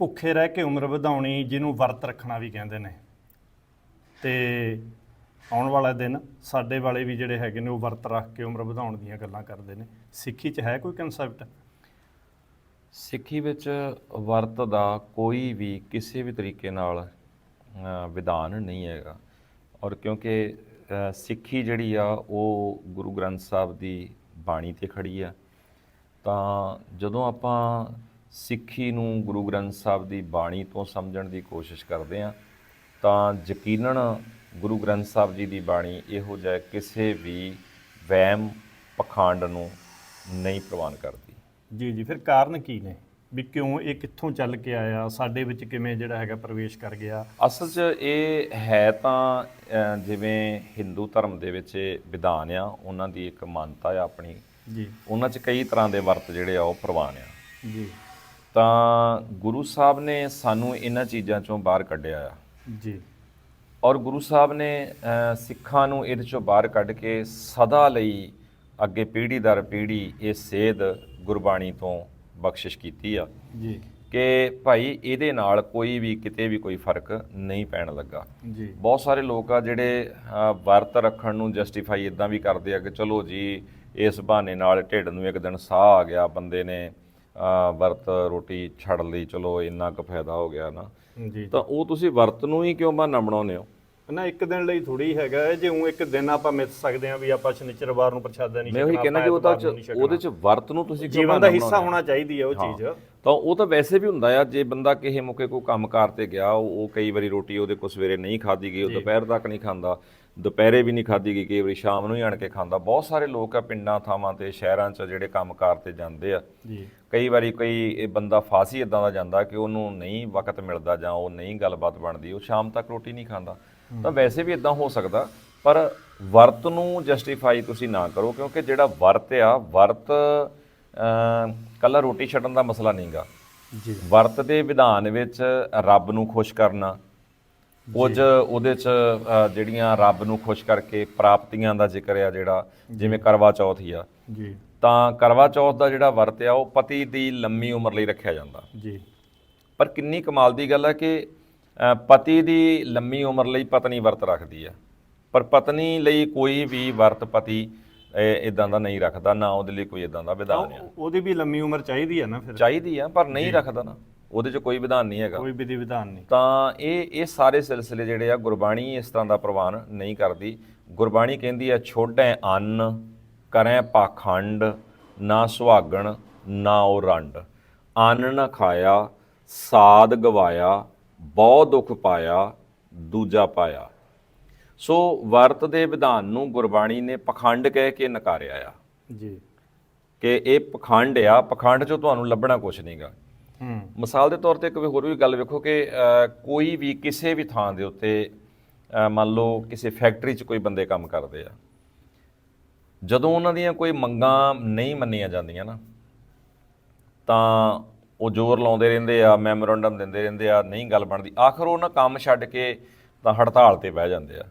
ਭੁੱਖੇ ਰਹਿ ਕੇ ਉਮਰ ਵਧਾਉਣੀ ਜਿਹਨੂੰ ਵਰਤ ਰੱਖਣਾ ਵੀ ਕਹਿੰਦੇ ਨੇ। ਤੇ ਆਉਣ ਵਾਲਾ ਦਿਨ ਸਾਡੇ ਵਾਲੇ ਵੀ ਜਿਹੜੇ ਹੈਗੇ ਨੇ ਉਹ ਵਰਤ ਰੱਖ ਕੇ ਉਮਰ ਵਧਾਉਣ ਦੀਆਂ ਗੱਲਾਂ ਕਰਦੇ ਨੇ। ਸਿੱਖੀ 'ਚ ਹੈ ਕੋਈ ਕਨਸੈਪਟ ਸਿੱਖੀ ਵਿੱਚ ਵਰਤ ਦਾ ਕੋਈ ਵੀ ਕਿਸੇ ਵੀ ਤਰੀਕੇ ਨਾਲ ਵਿਧਾਨ ਨਹੀਂ ਹੈਗਾ। ਔਰ ਕਿਉਂਕਿ ਸਿੱਖੀ ਜਿਹੜੀ ਆ, ਉਹ ਗੁਰੂ ਗ੍ਰੰਥ ਸਾਹਿਬ ਦੀ ਬਾਣੀ ਤੇ ਖੜੀ ਆ। ਤਾਂ ਜਦੋਂ ਆਪਾਂ ਸਿੱਖੀ ਨੂੰ ਗੁਰੂ ਗ੍ਰੰਥ ਸਾਹਿਬ ਦੀ ਬਾਣੀ ਤੋਂ ਸਮਝਣ ਦੀ ਕੋਸ਼ਿਸ਼ ਕਰਦੇ ਆ ਤਾਂ ਯਕੀਨਨ ਗੁਰੂ ਗ੍ਰੰਥ ਸਾਹਿਬ ਜੀ ਦੀ ਬਾਣੀ ਇਹੋ ਜਿਹਾ ਕਿਸੇ ਵੀ ਵਹਿਮ ਪਖੰਡ ਨੂੰ ਨਹੀਂ ਪ੍ਰਵਾਨ ਕਰਦੀ। ਜੀ ਜੀ ਫਿਰ ਕਾਰਨ ਕੀ ਨੇ? ਵੀ ਕਿਉਂ ਇਹ ਕਿੱਥੋਂ ਚੱਲ ਕੇ ਆਇਆ? ਸਾਡੇ ਵਿੱਚ ਕਿਵੇਂ ਜਿਹੜਾ ਹੈਗਾ ਪ੍ਰਵੇਸ਼ ਕਰ ਗਿਆ? ਅਸਲ 'ਚ ਇਹ ਹੈ ਤਾਂ ਜਿਵੇਂ ਹਿੰਦੂ ਧਰਮ ਦੇ ਵਿੱਚ ਵਿਧਾਨ ਆ ਉਹਨਾਂ ਦੀ ਇੱਕ ਮਾਨਤਾ ਆ ਆਪਣੀ। ਜੀ। ਉਹਨਾਂ 'ਚ ਕਈ ਤਰ੍ਹਾਂ ਦੇ ਵਰਤ ਜਿਹੜੇ ਆ ਉਹ ਪ੍ਰਵਾਨ ਆ। ਜੀ। ਤਾਂ ਗੁਰੂ ਸਾਹਿਬ ਨੇ ਸਾਨੂੰ ਇਹਨਾਂ ਚੀਜ਼ਾਂ ਚੋਂ ਬਾਹਰ ਕੱਢਿਆ ਆ। ਜੀ। ਔਰ ਗੁਰੂ ਸਾਹਿਬ ਨੇ ਸਿੱਖਾਂ ਨੂੰ ਇਹਦੇ ਚੋਂ ਬਾਹਰ ਕੱਢ ਕੇ ਸਦਾ ਲਈ ਅੱਗੇ ਪੀੜ੍ਹੀ ਦਰ ਪੀੜ੍ਹੀ ਇਹ ਸੇਧ ਗੁਰਬਾਣੀ ਤੋਂ ਬਖਸ਼ਿਸ਼ ਕੀਤੀ ਆ। ਜੀ। ਕਿ ਭਾਈ ਇਹਦੇ ਨਾਲ ਕੋਈ ਵੀ ਕਿਤੇ ਵੀ ਕੋਈ ਫ਼ਰਕ ਨਹੀਂ ਪੈਣ ਲੱਗਾ। ਜੀ। ਬਹੁਤ ਸਾਰੇ ਲੋਕ ਆ ਜਿਹੜੇ ਵਰਤ ਰੱਖਣ ਨੂੰ ਜਸਟੀਫਾਈ ਇਦਾਂ ਵੀ ਕਰਦੇ ਆ ਕਿ ਚਲੋ ਜੀ ਇਸ ਬਹਾਨੇ ਨਾਲ ਢਿੱਡ ਨੂੰ ਇੱਕ ਦਿਨ ਸਾਹ ਆ ਗਿਆ ਬੰਦੇ ਨੇ ਵਰਤ ਰੋਟੀ ਛੱਡ ਲਈ ਚਲੋ ਇੰਨਾ ਕੁ ਫਾਇਦਾ ਹੋ ਗਿਆ ਨਾ। ਜੀ। ਤਾਂ ਉਹ ਤੁਸੀਂ ਵਰਤ ਨੂੰ ਹੀ ਕਿਉਂ ਬਹਾਨਾ ਬਣਾਉਂਦੇ ਹੋ? ਨਾ ਇੱਕ ਦਿਨ ਲਈ ਥੋੜੀ ਹੈਗਾ ਹੈ, ਜੇ ਉਹ ਇੱਕ ਦਿਨ ਆਪਾਂ ਮਿੱਥ ਸਕਦੇ ਹਾਂ ਵੀ ਆਪਾਂ ਸ਼ਨੀਚਰਵਾਰ ਨੂੰ ਪ੍ਰਸ਼ਾਦਾ ਨਹੀਂ ਮੈਂ ਉਹੀ ਛਕਣਾ, ਕਹਿੰਦਾ ਕਿ ਉਹ ਤਾਂ ਐਤਵਾਰ ਨੂੰ ਨਹੀਂ ਛਕਣਾ। ਉਹਦੇ ਚ ਵਰਤ ਨੂੰ ਤੁਸੀਂ ਕਿਉਂ ਜੀਵਨ ਦਾ ਬਹਾਨਾ ਹਿੱਸਾ ਬਣਾਉਂਦੇ ਹੋ? ਹੋਣਾ ਚਾਹੀਦੀ ਹੈ। ਉਹ ਚੀਜ਼। ਤਾਂ ਉਹ ਤਾਂ ਵੈਸੇ ਵੀ ਹੁੰਦਾ ਆ ਜੇ ਬੰਦਾ ਕਿਸੇ ਮੌਕੇ ਕੋਈ ਕੰਮਕਾਰ ਤੇ ਗਿਆ ਉਹ ਉਹ ਕਈ ਵਾਰੀ ਰੋਟੀ ਉਹਦੇ ਕੋਲ ਸਵੇਰੇ ਨਹੀਂ ਖਾਦੀ ਗਈ ਉਹ ਦੁਪਹਿਰ ਤੱਕ ਨਹੀਂ ਖਾਂਦਾ ਦੁਪਹਿਰੇ ਵੀ ਨਹੀਂ ਖਾਦੀ ਗਈ ਕਈ ਵਾਰੀ ਸ਼ਾਮ ਨੂੰ ਹੀ ਆਣ ਕੇ ਖਾਂਦਾ। ਬਹੁਤ ਸਾਰੇ ਲੋਕ ਆ ਪਿੰਡਾਂ ਥਾਵਾਂ ਤੇ ਸ਼ਹਿਰਾਂ 'ਚ ਜਿਹੜੇ ਕੰਮਕਾਰ ਤੇ ਜਾਂਦੇ ਆ। ਜੀ। ਕਈ ਵਾਰੀ ਕੋਈ ਇਹ ਬੰਦਾ ਫਾਸੀ ਇਦਾਂ ਦਾ ਜਾਂਦਾ ਕਿ ਉਹਨੂੰ ਨਹੀਂ ਵਕਤ ਮਿਲਦਾ ਜਾਂ ਉਹ ਨਹੀਂ ਗੱਲਬਾਤ ਬਣਦੀ ਉਹ ਸ਼ਾਮ ਤੱਕ ਰੋਟੀ ਨਹੀਂ ਖਾਂਦਾ। ਤਾਂ ਵੈਸੇ ਵੀ ਇਦਾਂ ਹੋ ਸਕਦਾ ਪਰ ਵਰਤ ਨੂੰ ਜਸਟੀਫਾਈ ਤੁਸੀਂ ਨਾ ਕਰੋ ਕਿਉਂਕਿ ਜਿਹੜਾ ਵਰਤ ਆ ਵਰਤ ਕੱਲਾ ਰੋਟੀ ਛੱਡਣ ਦਾ ਮਸਲਾ ਨਹੀਂਗਾ ਜੀ। ਵਰਤ ਦੇ ਵਿਧਾਨ ਵਿੱਚ ਰੱਬ ਨੂੰ ਖੁਸ਼ ਕਰਨਾ ਕੁਝ ਉਹਦੇ ਚ ਅ, ਜਿਹੜੀਆਂ ਰੱਬ ਨੂੰ ਖੁਸ਼ ਕਰਕੇ ਪ੍ਰਾਪਤੀਆਂ ਦਾ ਜ਼ਿਕਰ ਆ ਜਿਹੜਾ ਜਿਵੇਂ ਕਰਵਾ ਚੌਥ ਹੀ ਆ। ਜੀ। ਤਾਂ ਕਰਵਾ ਚੌਥ ਦਾ ਜਿਹੜਾ ਵਰਤ ਆ ਉਹ ਪਤੀ ਦੀ ਲੰਮੀ ਉਮਰ ਲਈ ਰੱਖਿਆ ਜਾਂਦਾ। ਜੀ। ਪਰ ਕਿੰਨੀ ਕਮਾਲ ਦੀ ਗੱਲ ਹੈ ਕਿ ਅ, ਪਤੀ ਦੀ ਲੰਮੀ ਉਮਰ ਲਈ ਪਤਨੀ ਵਰਤ ਰੱਖਦੀ ਆ। ਪਰ ਪਤਨੀ ਲਈ ਕੋਈ ਵੀ ਵਰਤ ਪਤੀ ਇਦਾਂ ਦਾ ਨਹੀਂ ਰੱਖਦਾ ਨਾ ਉਹਦੇ ਲਈ ਕੋਈ ਇਦਾਂ ਦਾ ਵਿਧਾਨ ਆ। ਉਹ- ਉਹਦੀ ਵੀ ਲੰਮੀ ਉਮਰ ਚਾਹੀਦੀ ਹੈ ਨਾ ਫਿਰ। ਚਾਹੀਦੀ ਆ ਪਰ ਨਹੀਂ ਰੱਖਦਾ ਨਾ। ਉਹਦੇ 'ਚ ਕੋਈ ਵਿਧਾਨ ਨਹੀਂ ਹੈਗਾ। ਕੋਈ ਵਿਧੀ ਵਿਧਾਨ ਨਹੀਂ। ਤਾਂ ਇਹ ਇਹ ਸਾਰੇ ਸਿਲਸਿਲੇ ਜਿਹੜੇ ਆ ਗੁਰਬਾਣੀ ਇਸ ਤਰ੍ਹਾਂ ਦਾ ਪ੍ਰਵਾਨ ਨਹੀਂ ਕਰਦੀ। ਗੁਰਬਾਣੀ ਕਹਿੰਦੀ ਆ ਛੋਡੈ ਅੰਨ ਕਰੈ ਪਾਖੰਡ ਨਾ ਸੁਹਾਗਣ ਨਾ ਉਹ ਰੰਡ। ਅੰਨ ਨਾ ਖਾਇਆ ਸਾਦ ਗਵਾਇਆ ਬਹੁ ਦੁੱਖ ਪਾਇਆ ਦੂਜਾ ਪਾਇਆ। ਸੋ ਵਰਤ ਦੇ ਵਿਧਾਨ ਨੂੰ ਗੁਰਬਾਣੀ ਨੇ ਪਖੰਡ ਕਹਿ ਕੇ ਨਕਾਰਿਆ ਆ। ਜੀ। ਕਿ ਇਹ ਪਖੰਡ ਆ ਪਖੰਡ 'ਚੋਂ ਤੁਹਾਨੂੰ ਲੱਭਣਾ ਕੁਝ ਨਹੀਂਗਾ ਮਿਸਾਲ ਦੇ ਤੌਰ ਤੇ ਇੱਕ ਹੋਰ ਵੀ ਗੱਲ ਵੇਖੋ ਕਿ ਕੋਈ ਵੀ ਕਿਸੇ ਵੀ ਥਾਂ ਦੇ ਉੱਤੇ ਮੰਨ ਲਓ ਕਿਸੇ ਫੈਕਟਰੀ 'ਚ ਕੋਈ ਬੰਦੇ ਕੰਮ ਕਰਦੇ ਆ, ਜਦੋਂ ਉਹਨਾਂ ਦੀਆਂ ਕੋਈ ਮੰਗਾਂ ਨਹੀਂ ਮੰਨੀਆਂ ਜਾਂਦੀਆਂ ਨਾ, ਤਾਂ ਉਹ ਜ਼ੋਰ ਲਾਉਂਦੇ ਰਹਿੰਦੇ ਆ, ਮੈਮੋਰੰਡਮ ਦਿੰਦੇ ਰਹਿੰਦੇ ਆ, ਨਹੀਂ ਗੱਲ ਬਣਦੀ। ਆਖਰ ਉਹਨਾਂ ਕੰਮ ਛੱਡ ਕੇ ਤਾਂ ਹੜਤਾਲ ਤੇ ਬਹਿ ਜਾਂਦੇ ਆ।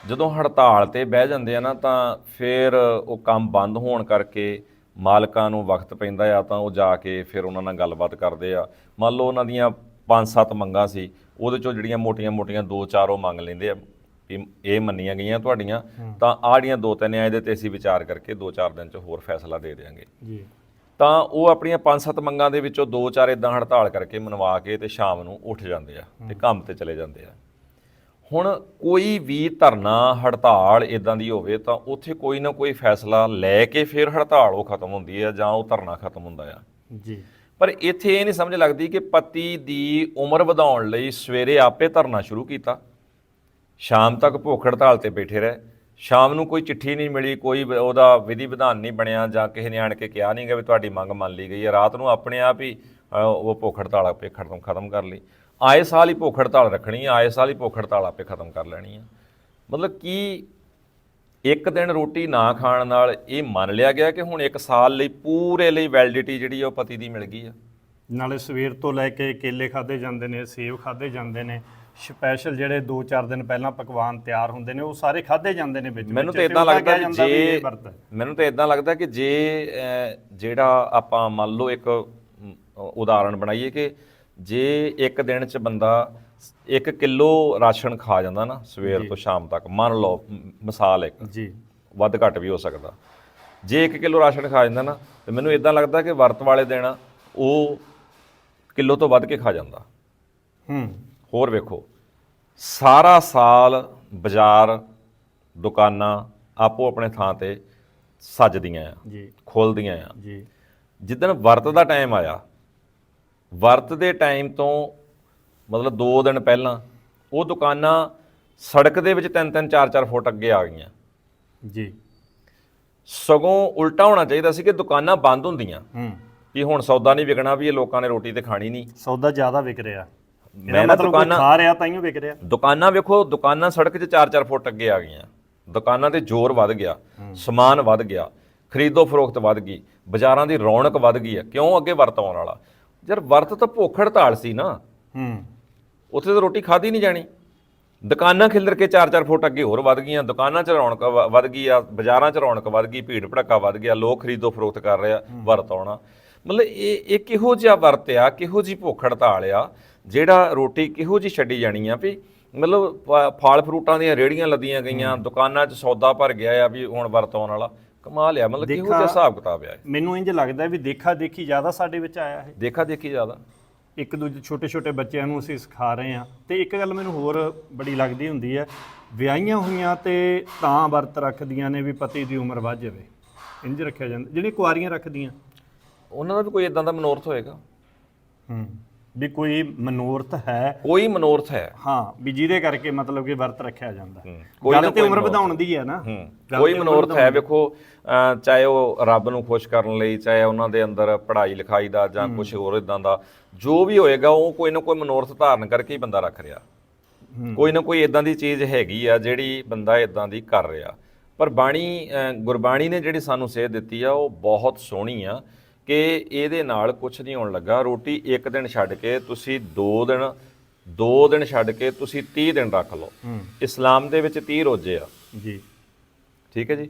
ਜਦੋਂ ਹੜਤਾਲ ਤੇ ਬਹਿ ਜਾਂਦੇ ਆ ਨਾ, ਤਾਂ ਫਿਰ ਉਹ ਕੰਮ ਬੰਦ ਹੋਣ ਕਰਕੇ ਮਾਲਕਾਂ ਨੂੰ ਵਕਤ ਪੈਂਦਾ ਆ ਤਾਂ ਉਹ ਜਾ ਕੇ ਫਿਰ ਉਹਨਾਂ ਨਾਲ ਗੱਲਬਾਤ ਕਰਦੇ ਆ। ਮੰਨ ਲਓ ਉਹਨਾਂ ਦੀਆਂ ਪੰਜ ਸੱਤ ਮੰਗਾਂ ਸੀ ਉਹਦੇ ਚੋਂ ਜਿਹੜੀਆਂ ਮੋਟੀਆਂ-ਮੋਟੀਆਂ ਦੋ ਚਾਰ ਉਹ ਮੰਗ ਲੈਂਦੇ ਆ ਵੀ ਇਹ ਮੰਨੀਆਂ ਗਈਆਂ ਤੁਹਾਡੀਆਂ ਤਾਂ ਆਹ ਜਿਹੜੀਆਂ ਦੋ ਤਿੰਨ ਆ ਇਹਦੇ ਤੇ ਅਸੀਂ ਵਿਚਾਰ ਕਰਕੇ ਦੋ ਚਾਰ ਦਿਨ ਚ ਹੋਰ ਫੈਸਲਾ ਦੇ ਦੇਵਾਂਗੇ ਜੀ। ਤਾਂ ਉਹ ਆਪਣੀਆਂ ਪੰਜ ਸੱਤ ਮੰਗਾਂ ਦੇ ਵਿੱਚੋਂ ਦੋ ਚਾਰ ਇਦਾਂ ਹੜਤਾਲ ਕਰਕੇ ਮਨਵਾ ਕੇ ਤੇ ਸ਼ਾਮ ਨੂੰ ਉੱਠ ਜਾਂਦੇ ਆ ਤੇ ਕੰਮ ਤੇ ਚਲੇ ਜਾਂਦੇ ਆ। ਹੁਣ ਕੋਈ ਵੀ ਧਰਨਾ ਹੜਤਾਲ ਇਦਾਂ ਦੀ ਹੋਵੇ ਤਾਂ ਉੱਥੇ ਕੋਈ ਨਾ ਕੋਈ ਫੈਸਲਾ ਲੈ ਕੇ ਫਿਰ ਹੜਤਾਲ ਉਹ ਖਤਮ ਹੁੰਦੀ ਹੈ ਜਾਂ ਉਹ ਧਰਨਾ ਖਤਮ ਹੁੰਦਾ ਆ। ਜੀ। ਪਰ ਇੱਥੇ ਇਹ ਨਹੀਂ ਸਮਝ ਲੱਗਦੀ ਕਿ ਪਤੀ ਦੀ ਉਮਰ ਵਧਾਉਣ ਲਈ ਸਵੇਰੇ ਆਪੇ ਧਰਨਾ ਸ਼ੁਰੂ ਕੀਤਾ। ਸ਼ਾਮ ਤੱਕ ਭੁੱਖ ਹੜਤਾਲ ਤੇ ਬੈਠੇ ਰਹੇ। ਸ਼ਾਮ ਨੂੰ ਕੋਈ ਚਿੱਠੀ ਨਹੀਂ ਮਿਲੀ ਕੋਈ ਉਹਦਾ ਵਿਧੀ ਵਿਧਾਨ ਨਹੀਂ ਬਣਿਆ ਜਾਂ ਕਿਸੇ ਨੇ ਆਣ ਕੇ ਕਿਹਾ ਨਹੀਂ ਵੀ ਤੁਹਾਡੀ ਮੰਗ ਮੰਨ ਲਈ ਗਈ ਹੈ ਰਾਤ ਨੂੰ ਆਪਣੇ ਆਪ ਹੀ ਉਹ ਭੁੱਖ ਹੜਤਾਲ ਆਪੇ ਖਤਮ ਖਤਮ ਕਰ ਲਈ। ਆਏ ਸਾਲ ਹੀ ਭੁੱਖ ਹੜਤਾਲ ਰੱਖਣੀ ਹੈ ਆਏ ਸਾਲ ਹੀ ਭੁੱਖ ਹੜਤਾਲ ਆਪੇ ਖਤਮ ਕਰ ਲੈਣੀ ਹੈ ਮਤਲਬ ਕਿ ਇੱਕ ਦਿਨ ਰੋਟੀ ਨਾ ਖਾਣ ਨਾਲ ਇਹ ਮੰਨ ਲਿਆ ਗਿਆ ਕਿ ਹੁਣ ਇੱਕ ਸਾਲ ਲਈ ਪੂਰੇ ਲਈ ਵੈਲਿਡਿਟੀ ਜਿਹੜੀ ਆ ਉਹ ਪਤੀ ਦੀ ਮਿਲ ਗਈ ਆ। ਨਾਲੇ ਸਵੇਰ ਤੋਂ ਲੈ ਕੇ ਕੇਲੇ ਖਾਦੇ ਜਾਂਦੇ ਨੇ ਸੇਬ ਖਾਦੇ ਜਾਂਦੇ ਨੇ ਸਪੈਸ਼ਲ ਜਿਹੜੇ 2-4 ਦਿਨ ਪਹਿਲਾਂ ਪਕਵਾਨ ਤਿਆਰ ਹੁੰਦੇ ਨੇ ਉਹ ਸਾਰੇ ਖਾਦੇ ਜਾਂਦੇ ਨੇ ਵਿੱਚ ਮੈਨੂੰ ਤਾਂ ਇਦਾਂ ਲੱਗਦਾ ਕਿ ਜੇ। ਮੈਨੂੰ ਤਾਂ ਇਦਾਂ ਲੱਗਦਾ ਕਿ ਜੇ ਜਿਹੜਾ ਆਪਾਂ ਮੰਨ ਲਓ ਇੱਕ ਉਦਾਹਰਣ ਬਣਾਈਏ ਕਿ ਜੇ ਇੱਕ ਦਿਨ ਚ ਬੰਦਾ 1 ਕਿਲੋ ਰਾਸ਼ਨ ਖਾ ਜਾਂਦਾ ਨਾ ਸਵੇਰ ਤੋਂ ਸ਼ਾਮ ਤੱਕ ਮੰਨ ਲਓ ਮਿਸਾਲ ਇੱਕ ਜੀ। ਵੱਧ ਘੱਟ ਵੀ ਹੋ ਸਕਦਾ। ਜੇ 1 ਕਿਲੋ ਰਾਸ਼ਨ ਖਾ ਜਾਂਦਾ ਨਾ ਤੇ ਮੈਨੂੰ ਇਦਾਂ ਲੱਗਦਾ ਕਿ ਵਰਤ ਵਾਲੇ ਦਿਨ ਉਹ ਕਿਲੋ ਤੋਂ ਵੱਧ ਕੇ ਖਾ ਜਾਂਦਾ। ਹੂੰ। ਹੋਰ ਵੇਖੋ ਸਾਰਾ ਸਾਲ ਬਾਜ਼ਾਰ ਦੁਕਾਨਾਂ ਆਪੋ ਆਪਣੇ ਥਾਂ ਤੇ ਸੱਜਦੀਆਂ ਆ ਜੀ। ਖੁੱਲਦੀਆਂ ਆ। ਜੀ। ਜਿੱਦਣ ਵਰਤ ਦਾ ਟਾਈਮ ਆਇਆ ਵਰਤ ਦੇ ਟਾਈਮ ਤੋਂ ਮਤਲਬ 2 ਦਿਨ ਪਹਿਲਾਂ ਉਹ ਦੁਕਾਨਾਂ ਸੜਕ ਦੇ ਵਿੱਚ 3-3 4-4 ਫੁੱਟ ਅੱਗੇ ਆ ਗਈਆਂ। ਜੀ। ਸਗੋਂ ਉਲਟਾ ਹੋਣਾ ਚਾਹੀਦਾ ਸੀ ਕਿ ਦੁਕਾਨਾਂ ਬੰਦ ਹੁੰਦੀਆਂ। ਹੂੰ। ਕਿ ਹੁਣ ਸੌਦਾ ਨਹੀਂ ਵਿਕਣਾ ਵੀ ਇਹ ਲੋਕਾਂ ਨੇ ਰੋਟੀ ਤੇ ਖਾਣੀ ਨਹੀਂ। ਸੌਦਾ ਜ਼ਿਆਦਾ ਵਿਕ ਰਿਹਾ। ਮੈਂ ਨਾ ਦੁਕਾਨਾਂ ਖਾ ਰਿਹਾ ਤਾਂ ਹੀ ਵਿਕ ਰਿਹਾ। ਦੁਕਾਨਾਂ ਵੇਖੋ ਦੁਕਾਨਾਂ ਸੜਕ 'ਚ 4-4 ਫੁੱਟ ਅੱਗੇ ਆ ਗਈਆਂ। ਦੁਕਾਨਾਂ ਤੇ ਜ਼ੋਰ ਵੱਧ ਗਿਆ ਸਮਾਨ ਵੱਧ ਗਿਆ ਖਰੀਦੋ ਫਰੋਖਤ ਵੱਧ ਗਈ ਬਾਜ਼ਾਰਾਂ ਦੀ ਰੌਣਕ ਵੱਧ ਗਈ ਹੈ। ਕਿਉਂ ਅੱਗੇ ਵਰਤ ਆਉਣ ਵਾਲਾ? ਯਾਰ ਵਰਤ ਤਾਂ ਭੁੱਖ ਹੜਤਾਲ ਸੀ ਨਾ। ਹੂੰ। ਉੱਥੇ ਤਾਂ ਰੋਟੀ ਖਾਧੀ ਨਹੀਂ ਜਾਣੀ। ਦੁਕਾਨਾਂ ਖਿਲਰ ਕੇ 4-4 ਫੁੱਟ ਅੱਗੇ ਹੋਰ ਵੱਧ ਗਈਆਂ ਦੁਕਾਨਾਂ 'ਚ ਰੌਣਕ ਵੱਧ ਗਈ ਆ ਬਾਜ਼ਾਰਾਂ 'ਚ ਰੌਣਕ ਵੱਧ ਗਈ ਭੀੜ ਭੜੱਕਾ ਵੱਧ ਗਿਆ ਲੋਕ ਖਰੀਦੋ ਫਰੋਖਤ ਕਰ ਰਿਹਾ ਵਰਤ ਆਉਣਾ। ਮਤਲਬ ਇਹ ਇਹ ਕਿਹੋ ਜਿਹਾ ਵਰਤ ਆ ਕਿਹੋ ਜੀ ਭੁੱਖ ਹੜਤਾਲ ਆ ਜਿਹੜਾ ਰੋਟੀ ਕਿਹੋ ਜੀ ਛੱਡੀ ਜਾਣੀ ਆ ਵੀ ਮਤਲਬ ਫਲ ਫਰੂਟਾਂ ਦੀਆਂ ਰੇੜੀਆਂ ਲੱਦੀਆਂ ਗਈਆਂ ਦੁਕਾਨਾਂ 'ਚ ਸੌਦਾ ਭਰ ਗਿਆ ਆ ਵੀ ਹੁਣ ਵਰਤ ਆਉਣ ਵਾਲਾ। ਕਮਾਲ ਆ ਮਤਲਬ ਕਿਹੋ ਜਿਹਾ ਹਿਸਾਬ ਕਿਤਾਬ ਆ ਇਹ? ਮੈਨੂੰ ਇੰਜ ਲੱਗਦਾ ਵੀ ਦੇਖਾ ਦੇਖੀ ਜ਼ਿਆਦਾ ਸਾਡੇ ਵਿੱਚ ਆਇਆ ਹੈ ਦੇਖਾ ਦੇਖੀ ਜ਼ਿਆਦਾ? ਇੱਕ ਦੂਜੇ ਛੋਟੇ ਛੋਟੇ ਬੱਚਿਆਂ ਨੂੰ ਅਸੀਂ ਸਿਖਾ ਰਹੇ ਹਾਂ। ਤੇ ਇੱਕ ਗੱਲ ਮੈਨੂੰ ਹੋਰ ਬੜੀ ਲੱਗਦੀ ਹੁੰਦੀ ਹੈ ਵਿਆਹੀਆਂ ਹੋਈਆਂ ਤੇ ਤਾਂ ਵਰਤ ਰੱਖਦੀਆਂ ਨੇ ਵੀ ਪਤੀ ਦੀ ਉਮਰ ਵੱਧ ਜਾਵੇ। ਇੰਜ ਰੱਖਿਆ ਜਾਂਦਾ। ਜਿਹੜੀਆਂ ਕੁਆਰੀਆਂ ਰੱਖਦੀਆਂ। ਉਹਨਾਂ ਦਾ ਵੀ ਕੋਈ ਇਦਾਂ ਦਾ ਮਨੋਰਥ ਹੋਏਗਾ? ਹੂੰ। ਵੀ ਕੋਈ ਮਨੋਰਥ ਹੈ। ਕੋਈ ਮਨੋਰਥ ਹੈ। ਹਾਂ ਵੀ ਜਿਹਦੇ ਕਰਕੇ ਮਤਲਬ ਕਿ ਵਰਤ ਰੱਖਿਆ ਜਾਂਦਾ। ਕੋਈ ਨਾ ਤੇ ਉਮਰ। ਵਧਾਉਣ ਦੀ ਹੈ ਨਾ। ਕੋਈ ਮਨੋਰਥ ਹੈ ਵੇਖੋ ਚਾਹੇ ਉਹ ਰੱਬ ਨੂੰ ਖੁਸ਼ ਕਰਨ ਲਈ ਚਾਹੇ ਉਹਨਾਂ ਦੇ ਅੰਦਰ ਪੜ੍ਹਾਈ ਲਿਖਾਈ ਦਾ ਜਾਂ ਕੁਝ ਹੋਰ ਇਦਾਂ ਦਾ ਜੋ ਵੀ ਹੋਏਗਾ ਉਹ ਕੋਈ ਨਾ ਕੋਈ ਮਨੋਰਥ ਧਾਰਨ ਕਰਕੇ ਹੀ ਬੰਦਾ ਰੱਖ ਰਿਹਾ। ਕੋਈ ਨਾ ਕੋਈ ਇਦਾਂ ਦੀ ਚੀਜ਼ ਹੈਗੀ ਆ ਜਿਹੜੀ ਬੰਦਾ ਇਦਾਂ ਦੀ ਕਰ ਰਿਹਾ। ਪਰ ਬਾਣੀ ਗੁਰਬਾਣੀ ਨੇ ਜਿਹੜੀ ਸਾਨੂੰ ਸੇਧ ਦਿੱਤੀ ਆ ਉਹ ਬਹੁਤ ਸੋਹਣੀ ਆ। ਕਿ ਇਹਦੇ ਨਾਲ ਕੁਝ ਨਹੀਂ ਹੋਣ ਲੱਗਾ। ਰੋਟੀ ਇੱਕ ਦਿਨ ਛੱਡ ਕੇ ਤੁਸੀਂ 2 ਦਿਨ 2 ਦਿਨ ਛੱਡ ਕੇ ਤੁਸੀਂ 30 ਦਿਨ ਰੱਖ ਲਓ। ਇਸਲਾਮ ਦੇ ਵਿੱਚ 30 ਰੋਜ਼ੇ ਆ। ਜੀ। ਠੀਕ ਹੈ ਜੀ?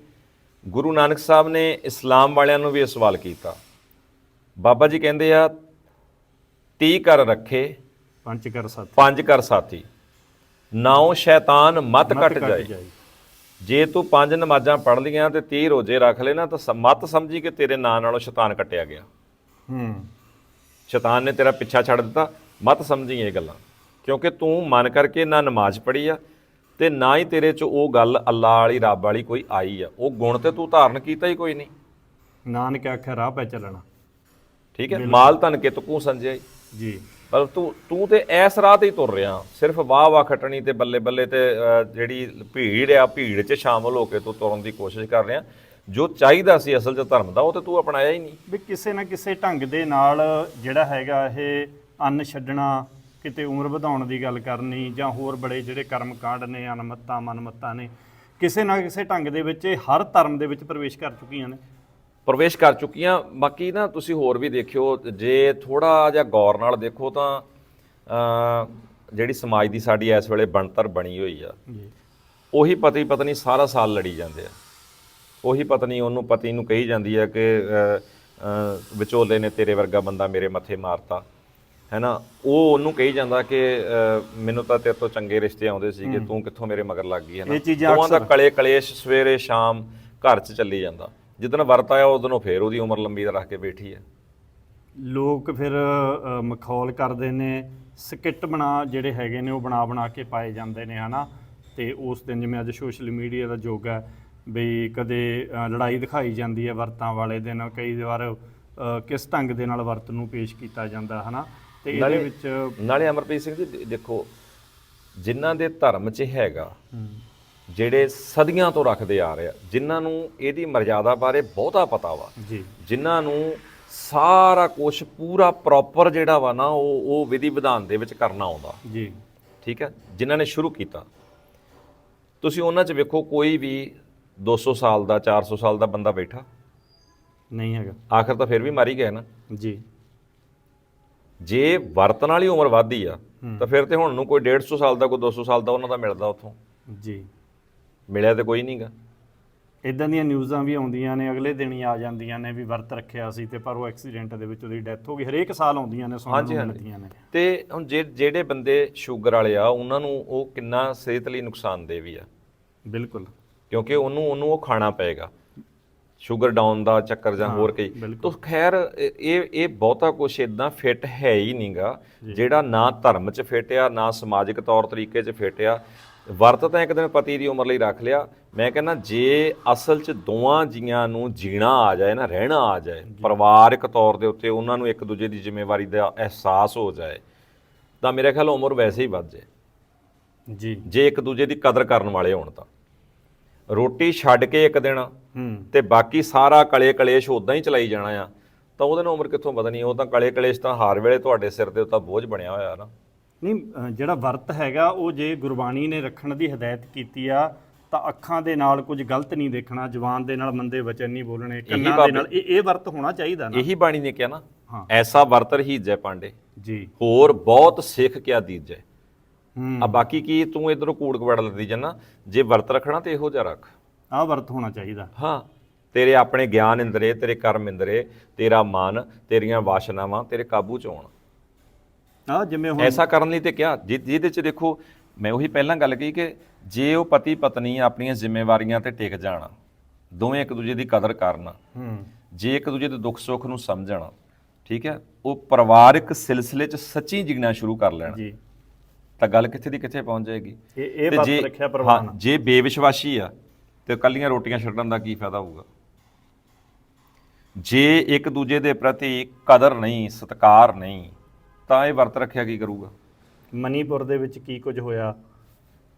ਗੁਰੂ ਨਾਨਕ ਸਾਹਿਬ ਨੇ ਇਸਲਾਮ ਵਾਲਿਆਂ ਨੂੰ ਵੀ ਇਹ ਸਵਾਲ ਕੀਤਾ। ਬਾਬਾ ਜੀ ਕਹਿੰਦੇ ਆ 30 ਕਰ ਰੱਖੇ ਪੰਜ ਕਰ ਸੱਤ ਪੰਜ ਕਰ ਸਾਥੀ। ਨਾਉ ਸ਼ੈਤਾਨ ਮਤ ਕੱਟ ਜਾਏ। ਜੇ ਤੂੰ ਪੰਜ ਨਮਾਜ਼ਾਂ ਪੜ੍ਹ ਲੀਆਂ ਤੇ 30 ਰੋਜ਼ੇ ਰੱਖ ਲੈਣਾ ਤਾਂ ਸ- ਮਤ ਸਮਝੀ ਕਿ ਤੇਰੇ ਨਾਂ ਨਾਲੋਂ ਸ਼ੈਤਾਨ ਕੱਟਿਆ ਗਿਆ। ਹੂੰ। ਸ਼ੈਤਾਨ ਨੇ ਤੇਰਾ ਪਿੱਛਾ ਛੱਡ ਦਿੱਤਾ। ਮਤ ਸਮਝੀ ਇਹ ਗੱਲਾਂ। ਕਿਉਂਕਿ ਤੂੰ ਮਨ ਕਰਕੇ ਨਾ ਨਮਾਜ਼ ਪੜ੍ਹੀ ਆ ਤੇ ਨਾ ਹੀ ਤੇਰੇ 'ਚ ਉਹ ਗੱਲ ਅੱਲਾ ਵਾਲੀ ਰੱਬ ਵਾਲੀ ਕੋਈ ਆਈ ਆ। ਉਹ ਗੁਣ ਤੇ ਤੂੰ ਧਾਰਨ ਕੀਤਾ ਹੀ ਕੋਈ ਨਹੀਂ। ਨਾਨਕ ਆਖਿਆ ਰਾਹ ਪੈ ਚੱਲਣਾ। ਠੀਕ ਹੈ? ਮਾਲ ਧਨ ਕਿਤਕੂ ਸੰਜੇ ਜੀ। ਪਰ ਤੂੰ ਤੂੰ ਤੇ ਐਸ ਰਾਹ ਤੇ ਹੀ ਤੁਰ ਰਿਹਾ। ਸਿਰਫ ਵਾਹ ਵਾਹ ਖਟਣੀ ਤੇ ਬੱਲੇ ਬੱਲੇ ਤੇ ਜਿਹੜੀ ਭੀੜ ਆ, ਭੀੜ 'ਚ ਸ਼ਾਮਲ ਹੋ ਕੇ ਤੂੰ ਤੁਰਨ ਦੀ ਕੋਸ਼ਿਸ਼ ਕਰ ਰਿਹਾ। ਜੋ ਚਾਹੀਦਾ ਸੀ ਅਸਲ 'ਚ ਧਰਮ ਦਾ, ਉਹ ਤੇ ਤੂੰ ਅਪਣਾਇਆ ਹੀ ਨਹੀਂ। ਵੀ ਕਿਸੇ ਨਾ ਕਿਸੇ ਢੰਗ ਦੇ ਨਾਲ ਜਿਹੜਾ ਹੈਗਾ ਇਹ ਅੰਨ ਛੱਡਣਾ, ਕਿਤੇ ਉਮਰ ਵਧਾਉਣ ਦੀ ਗੱਲ ਕਰਨੀ, ਜਾਂ ਹੋਰ ਬੜੇ ਜਿਹੜੇ ਕਰਮ ਕਾਂਡ ਨੇ, ਅਨਮਤਾਂ, ਮਨਮਤਾਂ ਨੇ, ਕਿਸੇ ਨਾ ਕਿਸੇ ਢੰਗ ਦੇ ਵਿੱਚ ਇਹ ਹਰ ਧਰਮ ਦੇ ਵਿੱਚ ਪ੍ਰਵੇਸ਼ ਕਰ ਚੁੱਕੀਆਂ ਨੇ। ਪ੍ਰਵੇਸ਼ ਕਰ ਚੁੱਕੀਆਂ। ਬਾਕੀ ਨਾ ਤੁਸੀਂ ਹੋਰ ਵੀ ਦੇਖਿਓ ਜੇ ਥੋੜਾ ਜਿਹਾ ਗੌਰ ਨਾਲ ਦੇਖੋ ਤਾਂ ਜਿਹੜੀ ਸਮਾਜ ਦੀ ਸਾਡੀ ਇਸ ਵੇਲੇ ਬਣਤਰ ਬਣੀ ਹੋਈ ਆ ਜੀ। ਉਹੀ ਪਤੀ ਪਤਨੀ ਸਾਰਾ ਸਾਲ ਲੜੀ ਜਾਂਦੇ ਆ। ਉਹੀ ਪਤਨੀ ਉਹਨੂੰ ਪਤੀ ਨੂੰ ਕਹੀ ਜਾਂਦੀ ਆ ਕਿ ਵਿਚੋਲੇ ਨੇ ਤੇਰੇ ਵਰਗਾ ਬੰਦਾ ਮੇਰੇ ਮੱਥੇ ਮਾਰਤਾ। ਹੈਨਾ? ਉਹ ਉਹਨੂੰ ਕਹੀ ਜਾਂਦਾ ਕਿ ਮੈਨੂੰ ਤਾਂ ਤੇਰੇ ਤੋਂ ਚੰਗੇ ਰਿਸ਼ਤੇ ਆਉਂਦੇ ਸੀਗੇ ਤੂੰ ਕਿੱਥੋਂ ਮੇਰੇ ਮਗਰ ਲੱਗ ਗਈ ਹੈਨਾ? ਦੋਵਾਂ ਦਾ ਕਲੇ ਕਲੇਸ਼ ਸਵੇਰੇ ਸ਼ਾਮ ਘਰ 'ਚ ਚੱਲੀ ਜਾਂਦਾ। ਜਿੱਦਣ ਵਰਤ ਆਇਆ ਉਦੋਂ ਫੇਰ ਉਹਦੀ ਉਮਰ ਲੰਬੀ ਰੱਖ ਕੇ ਬੈਠੀ ਹੈ। ਲੋਕ ਫਿਰ ਅ, ਮਖੌਲ ਕਰਦੇ ਨੇ ਸਕਿੱਟ ਬਣਾ ਜਿਹੜੇ ਹੈਗੇ ਨੇ ਉਹ ਬਣਾ ਬਣਾ ਕੇ ਪਾਏ ਜਾਂਦੇ ਨੇ ਹਨਾ? ਤੇ ਉਸ ਦਿਨ ਜਿਵੇਂ ਅੱਜ ਸੋਸ਼ਲ ਮੀਡੀਆ ਦਾ ਯੁੱਗ ਹੈ ਵੀ ਕਦੇ ਅ, ਲੜਾਈ ਦਿਖਾਈ ਜਾਂਦੀ ਹੈ ਵਰਤਾਂ ਵਾਲੇ ਦਿਨ ਕਈ ਵਾਰ ਅ, ਕਿਸ ਢੰਗ ਦੇ ਨਾਲ ਵਰਤ ਨੂੰ ਪੇਸ਼ ਕੀਤਾ ਜਾਂਦਾ ਹਨਾ? ਤੇ ਇਹਦੇ ਨਾਲੇ- ਵਿੱਚ ਨਾਲੇ ਅਮਰਪ੍ਰੀਤ ਸਿੰਘ ਜੀ ਦੇ- ਦੇਖੋ ਜਿਨ੍ਹਾਂ ਦੇ ਧਰਮ 'ਚ ਹੈਗਾ ਜਿਹੜੇ ਸਦੀਆਂ ਤੋਂ ਰੱਖਦੇ ਆ ਰਹੇ ਆ ਜਿਨ੍ਹਾਂ ਨੂੰ ਇਹਦੀ ਮਰਜ਼ਾਦਾ ਬਾਰੇ ਬਹੁਤਾ ਪਤਾ ਵਾ। ਜੀ। ਜਿਨ੍ਹਾਂ ਨੂੰ ਸਾਰਾ ਕੁਝ ਪੂਰਾ ਪ੍ਰੋਪਰ ਜਿਹੜਾ ਵਾ ਨਾ ਉਹ ਉਹ ਵਿਧੀ ਵਿਧਾਨ ਦੇ ਵਿੱਚ ਕਰਨਾ ਆਉਂਦਾ। ਜੀ। ਠੀਕ ਹੈ? ਜਿਨ੍ਹਾਂ ਨੇ ਸ਼ੁਰੂ ਕੀਤਾ। ਤੁਸੀਂ ਉਹਨਾਂ 'ਚ ਵੇਖੋ ਕੋਈ ਵੀ 200 ਸਾਲ ਦਾ 400 ਸਾਲ ਦਾ ਬੰਦਾ ਬੈਠਾ। ਨਹੀਂ ਹੈਗਾ। ਆਖਰ ਤਾਂ ਫਿਰ ਵੀ ਮਾਰੀ ਗਏ ਨਾ। ਜੀ। ਜੇ ਵਰਤਨ ਵਾਲੀ ਉਮਰ ਵੱਧਦੀ ਆ ਤਾਂ ਫਿਰ ਤੇ ਹੁਣ ਨੂੰ ਕੋਈ 150 ਸਾਲ ਦਾ ਕੋਈ 200 ਸਾਲ ਦਾ ਉਹਨਾਂ ਦਾ ਮਿਲਦਾ ਉੱਥੋਂ। ਜੀ। ਮਿਲਿਆ ਤੇ ਕੋਈ ਨਹੀਂਗਾ ਇਦਾਂ ਦੀਆਂ ਨਿਊਜ਼ਾਂ ਵੀ ਆਉਂਦੀਆਂ ਨੇ ਅਗਲੇ ਦਿਨ ਹੀ ਆ ਜਾਂਦੀਆਂ ਨੇ ਵੀ ਵਰਤ ਰੱਖਿਆ ਸੀ ਤੇ ਪਰ ਉਹ ਐਕਸੀਡੈਂਟ ਦੇ ਵਿੱਚ ਉਹਦੀ ਡੈਥ ਹੋ ਗਈ। ਹਰੇਕ ਸਾਲ ਆਉਂਦੀਆਂ ਨੇ ਸੁਣਨ ਨੂੰ। ਮਿਲਦੀਆਂ ਨੇ। ਤੇ ਹੁਣ ਜੇ ਜਿਹੜੇ ਬੰਦੇ ਸ਼ੂਗਰ ਵਾਲੇ ਆ ਉਹਨਾਂ ਨੂੰ ਉਹ ਕਿੰਨਾ ਸਿਹਤ ਲਈ ਨੁਕਸਾਨਦੇਹ ਵੀ ਆ? ਬਿਲਕੁਲ। ਕਿਉਂਕਿ ਉਹਨੂੰ ਉਹਨੂੰ ਉਹ ਖਾਣਾ ਪਏਗਾ। ਸ਼ੂਗਰ ਡਾਊਨ ਦਾ ਚੱਕਰ ਜਾਂ ਹੋਰ ਕਈ। ਤਾਂ ਖੈਰ ਇਹ- ਇਹ ਇਹ ਬਹੁਤਾ ਕੁਝ ਇਦਾਂ ਫਿੱਟ ਹੈ ਹੀ ਨਹੀਂਗਾ ਜਿਹੜਾ ਨਾ ਧਰਮ 'ਚ ਫਿੱਟ ਆ ਨਾ ਸਮਾਜਿਕ ਤੌਰ ਤਰੀਕੇ 'ਚ ਫਿੱਟ ਆ। ਵਰਤ ਤਾਂ ਇੱਕ ਦਿਨ ਪਤੀ ਦੀ ਉਮਰ ਲਈ ਰੱਖ ਲਿਆ। ਮੈਂ ਕਹਿੰਦਾ ਜੇ ਅਸਲ 'ਚ ਦੋਵਾਂ ਜੀਆਂ ਨੂੰ ਜੀਣਾ ਆ ਜਾਏ ਨਾ ਰਹਿਣਾ ਆ ਜਾਏ ਪਰਿਵਾਰਕ ਤੌਰ ਦੇ ਉੱਤੇ ਉਹਨਾਂ ਨੂੰ ਇੱਕ ਦੂਜੇ ਦੀ ਜ਼ਿੰਮੇਵਾਰੀ ਦਾ ਅਹਿਸਾਸ ਹੋ ਜਾਏ ਤਾਂ ਮੇਰੇ ਖਿਆਲ ਉਮਰ ਵੈਸੇ ਹੀ ਵੱਧ ਜਾਏ। ਜੀ। ਜੇ ਇੱਕ ਦੂਜੇ ਦੀ ਕਦਰ ਕਰਨ ਵਾਲੇ ਹੋਣ ਤਾਂ। ਰੋਟੀ ਛੱਡ ਕੇ ਇੱਕ ਦਿਨ ਤੇ ਬਾਕੀ ਸਾਰਾ ਕਲੇ ਕਲੇਸ਼ ਉਦਾਂ ਹੀ ਚਲਾਈ ਜਾਣਾ ਆ ਤਾਂ ਉਹਦੇ ਨਾਲ ਉਮਰ ਕਿੱਥੋਂ ਵਧਣੀ? ਉਹ ਤਾਂ ਕਲੇ ਕਲੇਸ਼ ਤਾਂ ਹਰ ਵੇਲੇ ਤੁਹਾਡੇ ਸਿਰ ਤੇ ਤਾਂ ਬੋਝ ਬਣਿਆ ਹੋਇਆ ਨਾ। ਨਹੀਂ ਜਿਹੜਾ ਵਰਤ ਹੈਗਾ ਉਹ ਜੇ ਗੁਰਬਾਣੀ ਨੇ ਰੱਖਣ ਦੀ ਹਦਾਇਤ ਕੀਤੀ ਆ ਤਾਂ ਅੱਖਾਂ ਦੇ ਨਾਲ ਕੁਝ ਗਲਤ ਨਹੀਂ ਦੇਖਣਾ ਜ਼ੁਬਾਨ ਦੇ ਨਾਲ ਮੰਦੇ ਵਚਨ ਨਹੀਂ ਬੋਲਣੇ ਕੰਨਾਂ ਦੇ ਨਾਲ ਇਹ ਇਹ ਵਰਤ ਹੋਣਾ ਚਾਹੀਦਾ ਨਾ। ਇਹੀ ਬਾਣੀ ਨੇ ਕਿਹਾ ਨਾ ਹਾਂ। ਐਸਾ ਵਰਤਰ ਹੀ ਜੈ ਪਾਂਡੇ। ਜੀ। ਹੋਰ ਬਹੁਤ ਸਿੱਖ ਕਿਆ ਦੀਜੈ ਹੂੰ। ਆ ਬਾਕੀ ਕੀ ਤੂੰ ਇਧਰੋਂ ਕੂੜ ਕਵਾੜ ਲੱਦੀ ਜਾਣਾ ਜੇ ਵਰਤ ਰੱਖਣਾ ਤੇ ਇਹੋ ਜਿਹਾ ਰੱਖ। ਆਹ ਵਰਤ ਹੋਣਾ ਚਾਹੀਦਾ। ਹਾਂ ਤੇਰੇ ਆਪਣੇ ਗਿਆਨ ਇੰਦਰੇ ਤੇਰੇ ਕਰਮ ਇੰਦਰੇ ਤੇਰਾ ਮਨ ਤੇਰੀਆਂ ਵਾਸ਼ਨਾਵਾਂ ਤੇਰੇ ਕਾਬੂ ਚ ਆਉਣ ਆਹ ਜਿਵੇਂ ਹੁਣ ਐਸਾ ਕਰਨ ਲਈ ਤੇ ਕਿਹਾ। ਜਿ- ਜਿਹਦੇ ਚ ਦੇਖੋ ਮੈਂ ਉਹੀ ਪਹਿਲਾਂ ਗੱਲ ਕਹੀ ਕਿ ਜੇ ਉਹ ਪਤੀ ਪਤਨੀ ਆਪਣੀਆਂ ਜ਼ਿੰਮੇਵਾਰੀਆਂ ਤੇ ਟਿਕ ਜਾਣ ਦੋਵੇਂ ਇੱਕ ਦੂਜੇ ਦੀ ਕਦਰ ਕਰਨ ਹੂੰ। ਜੇ ਇੱਕ ਦੂਜੇ ਦੇ ਦੁੱਖ ਸੁੱਖ ਨੂੰ ਸਮਝਣ ਠੀਕ ਹੈ ਉਹ ਪਰਿਵਾਰਕ ਸਿਲਸਿਲੇ ਚ ਸੱਚੀ ਜੀਣਾ ਸ਼ੁਰੂ ਕਰ ਲੈਣ ਜੀ। ਤਾਂ ਗੱਲ ਕਿੱਥੇ ਦੀ ਕਿੱਥੇ ਪਹੁੰਚ ਜਾਏਗੀ? ਇਹ ਇਹ ਤੇ ਵਰਤ ਜੇ- ਰੱਖਿਆ ਹਾਂ ਪ੍ਰਵਾਨ। ਜੇ ਬੇਵਿਸ਼ਵਾਸੀ ਆ ਤੇ ਕੱਲੀਆਂ ਰੋਟੀਆਂ ਛੱਡਣ ਦਾ ਕੀ ਫਾਇਦਾ ਹੋਊਗਾ? ਜੇ ਇੱਕ ਦੂਜੇ ਦੇ ਪ੍ਰਤੀ ਕਦਰ ਨਹੀਂ ਸਤਿਕਾਰ ਨਹੀਂ ਤਾਂ ਇਹ ਵਰਤ ਰੱਖਿਆ ਕੀ ਕਰੂਗਾ? ਮਨੀਪੁਰ ਦੇ ਵਿੱਚ ਕੀ ਕੁਝ ਹੋਇਆ?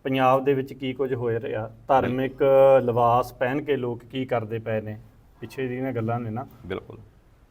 ਪੰਜਾਬ ਦੇ ਵਿੱਚ ਕੀ ਕੁਝ ਹੋ ਰਿਹਾ? ਧਾਰਮਿਕ ਲਿਬਾਸ ਪਹਿਨ ਕੇ ਲੋਕ ਕੀ ਕਰਦੇ ਪਏ ਨੇ? ਪਿੱਛੇ ਦੀਆਂ ਗੱਲਾਂ ਨੇ ਨਾ। ਬਿਲਕੁਲ।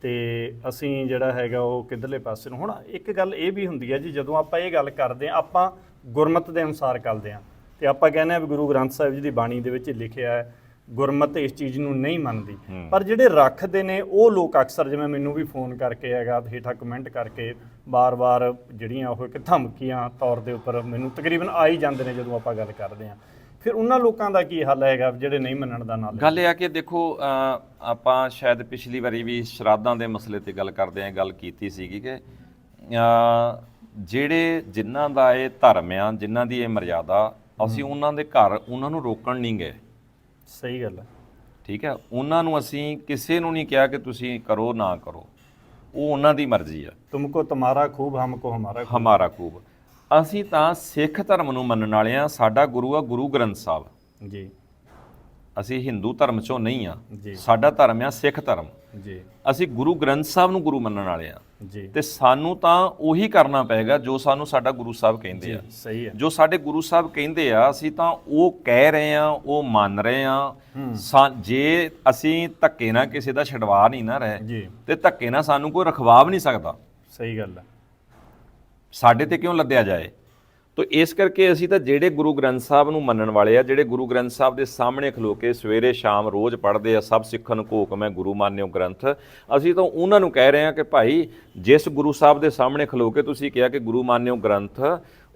ਤੇ ਅਸੀਂ ਜਿਹੜਾ ਹੈਗਾ ਉਹ ਕਿੱਧਰਲੇ ਪਾਸੇ ਨੂੰ ਹੁਣ ਇੱਕ ਗੱਲ ਇਹ ਵੀ ਹੁੰਦੀ ਹੈ ਜੀ ਜਦੋਂ ਆਪਾਂ ਇਹ ਗੱਲ ਕਰਦੇ ਆ ਆਪਾਂ ਗੁਰਮਤ ਦੇ ਅਨੁਸਾਰ ਕਰਦੇ ਆ ਤੇ ਆਪਾਂ ਕਹਿੰਦੇ ਆ ਵੀ ਗੁਰੂ ਗ੍ਰੰਥ ਸਾਹਿਬ ਜੀ ਦੀ ਬਾਣੀ ਦੇ ਵਿੱਚ ਲਿਖਿਆ ਹੈ ਗੁਰਮਤ ਇਸ ਚੀਜ਼ ਨੂੰ ਨਹੀਂ ਮੰਨਦੀ। ਪਰ ਜਿਹੜੇ ਰੱਖਦੇ ਨੇ ਉਹ ਲੋਕ ਅਕਸਰ ਜਿਵੇਂ ਮੈਨੂੰ ਵੀ ਫੋਨ ਕਰਕੇ ਹੈਗਾ ਹੇਠਾਂ ਕਮੈਂਟ ਕਰਕੇ ਬਾਰ-ਬਾਰ ਜਿਹੜੀਆਂ ਉਹ ਇੱਕ ਧਮਕੀਆਂ ਤੌਰ ਦੇ ਉੱਪਰ ਮੈਨੂੰ ਤਕਰੀਬਨ ਆ ਹੀ ਜਾਂਦੇ ਨੇ ਜਦੋਂ ਆਪਾਂ ਗੱਲ ਕਰਦੇ ਆ ਫਿਰ ਉਹਨਾਂ ਲੋਕਾਂ ਦਾ ਕੀ ਹੱਲ ਹੈਗਾ ਜਿਹੜੇ ਨਹੀਂ ਮੰਨਣ ਦਾ ਨਾਲ? ਗੱਲ ਇਹ ਆ ਕਿ ਦੇਖੋ ਆਪਾਂ ਸ਼ਾਇਦ ਪਿਛਲੀ ਵਾਰੀ ਵੀ ਸ਼ਰਾਧਾਂ ਦੇ ਮਸਲੇ ਤੇ ਗੱਲ ਕਰਦੇ ਆਂ ਗੱਲ ਕੀਤੀ ਸੀਗੀ ਕਿ ਜਿਹੜੇ ਜਿਨ੍ਹਾਂ ਦਾ ਇਹ ਧਰਮ ਆ ਜਿਨ੍ਹਾਂ ਦੀ ਇਹ ਮਰਜ਼ਾਦਾ ਅਸੀਂ ਉਹਨਾਂ ਦੇ ਘਰ ਉਹਨਾਂ ਨੂੰ ਰੋਕਣ ਨਹੀਂ ਗਏ। ਸਹੀ ਗੱਲ ਹੈ ਠੀਕ ਹੈ ਉਹਨਾਂ ਨੂੰ ਅਸੀਂ ਕਿਸੇ ਨੂੰ ਨਹੀਂ ਕਿਹਾ ਕਿ ਤੁਸੀਂ ਕਰੋ ਨਾ ਕਰੋ। ਉਹ ਉਹਨਾਂ ਦੀ ਮਰਜ਼ੀ ਆ। ਤੁਮਕੋ ਤੁਮਾਰਾ ਖੂਬ ਹਮਕੋ ਹਮਾਰਾ ਖੂਬ। ਹਮਾਰਾ ਖੂਬ। ਅਸੀਂ ਤਾਂ ਸਿੱਖ ਧਰਮ ਨੂੰ ਮੰਨਣ ਵਾਲੇ ਆ ਸਾਡਾ ਗੁਰੂ ਆ ਗੁਰੂ ਗ੍ਰੰਥ ਸਾਹਿਬ। ਜੀ। ਅਸੀਂ ਹਿੰਦੂ ਧਰਮ ਚੋਂ ਨਹੀਂ ਆ। ਜੀ। ਸਾਡਾ ਧਰਮ ਆ ਸਿੱਖ ਧਰਮ। ਜੀ। ਅਸੀਂ ਗੁਰੂ ਗ੍ਰੰਥ ਸਾਹਿਬ ਨੂੰ ਗੁਰੂ ਮੰਨਣ ਵਾਲੇ ਆ। ਜੀ। ਤੇ ਸਾਨੂੰ ਤਾਂ ਉਹੀ ਕਰਨਾ ਪਏਗਾ ਜੋ ਸਾਨੂੰ ਸਾਡਾ ਗੁਰੂ ਸਾਹਿਬ ਕਹਿੰਦੇ ਆ। ਸਹੀ ਹੈ ਜੋ ਸਾਡੇ ਗੁਰੂ ਸਾਹਿਬ ਕਹਿੰਦੇ ਆ ਅਸੀਂ ਤਾਂ ਉਹ ਕਹਿ ਰਹੇ ਆ ਉਹ ਮੰਨ ਰਹੇ ਆ। ਸਾ- ਜੇ ਅਸੀਂ ਧੱਕੇ ਨਾਲ ਕਿਸੇ ਦਾ ਛਡਵਾ ਨਹੀਂ ਨਾ ਰਹੇ ਜੀ। ਤੇ ਧੱਕੇ ਨਾਲ ਸਾਨੂੰ ਕੋਈ ਰਖਵਾ ਵੀ ਨਹੀਂ ਸਕਦਾ। ਸਹੀ ਗੱਲ ਹੈ ਸਾਡੇ ਤੇ ਕਿਉਂ ਲੱਦਿਆ ਜਾਏ? ਤੋ ਇਸ ਕਰਕੇ ਅਸੀਂ ਤਾਂ ਜਿਹੜੇ ਗੁਰੂ ਗ੍ਰੰਥ ਸਾਹਿਬ ਨੂੰ ਮੰਨਣ ਵਾਲੇ ਆ, ਜਿਹੜੇ ਗੁਰੂ ਗ੍ਰੰਥ ਸਾਹਿਬ ਦੇ ਸਾਹਮਣੇ ਖਲੋ ਕੇ ਸਵੇਰੇ ਸ਼ਾਮ ਰੋਜ਼ ਪੜ੍ਹਦੇ ਆ, ਸਭ ਸਿੱਖਣ ਨੂੰ ਹੁਕਮ ਹੈ ਗੁਰੂ ਮਾਨਿਓ ਗ੍ਰੰਥ। ਅਸੀਂ ਤਾਂ ਉਹਨਾਂ ਨੂੰ ਕਹਿ ਰਹੇ ਆ ਕਿ ਭਾਈ ਜਿਸ ਗੁਰੂ ਸਾਹਿਬ ਦੇ ਸਾਹਮਣੇ ਖਲੋ ਕੇ ਤੁਸੀਂ ਕਿਹਾ ਕਿ ਗੁਰੂ ਮਾਨਿਓ ਗ੍ਰੰਥ,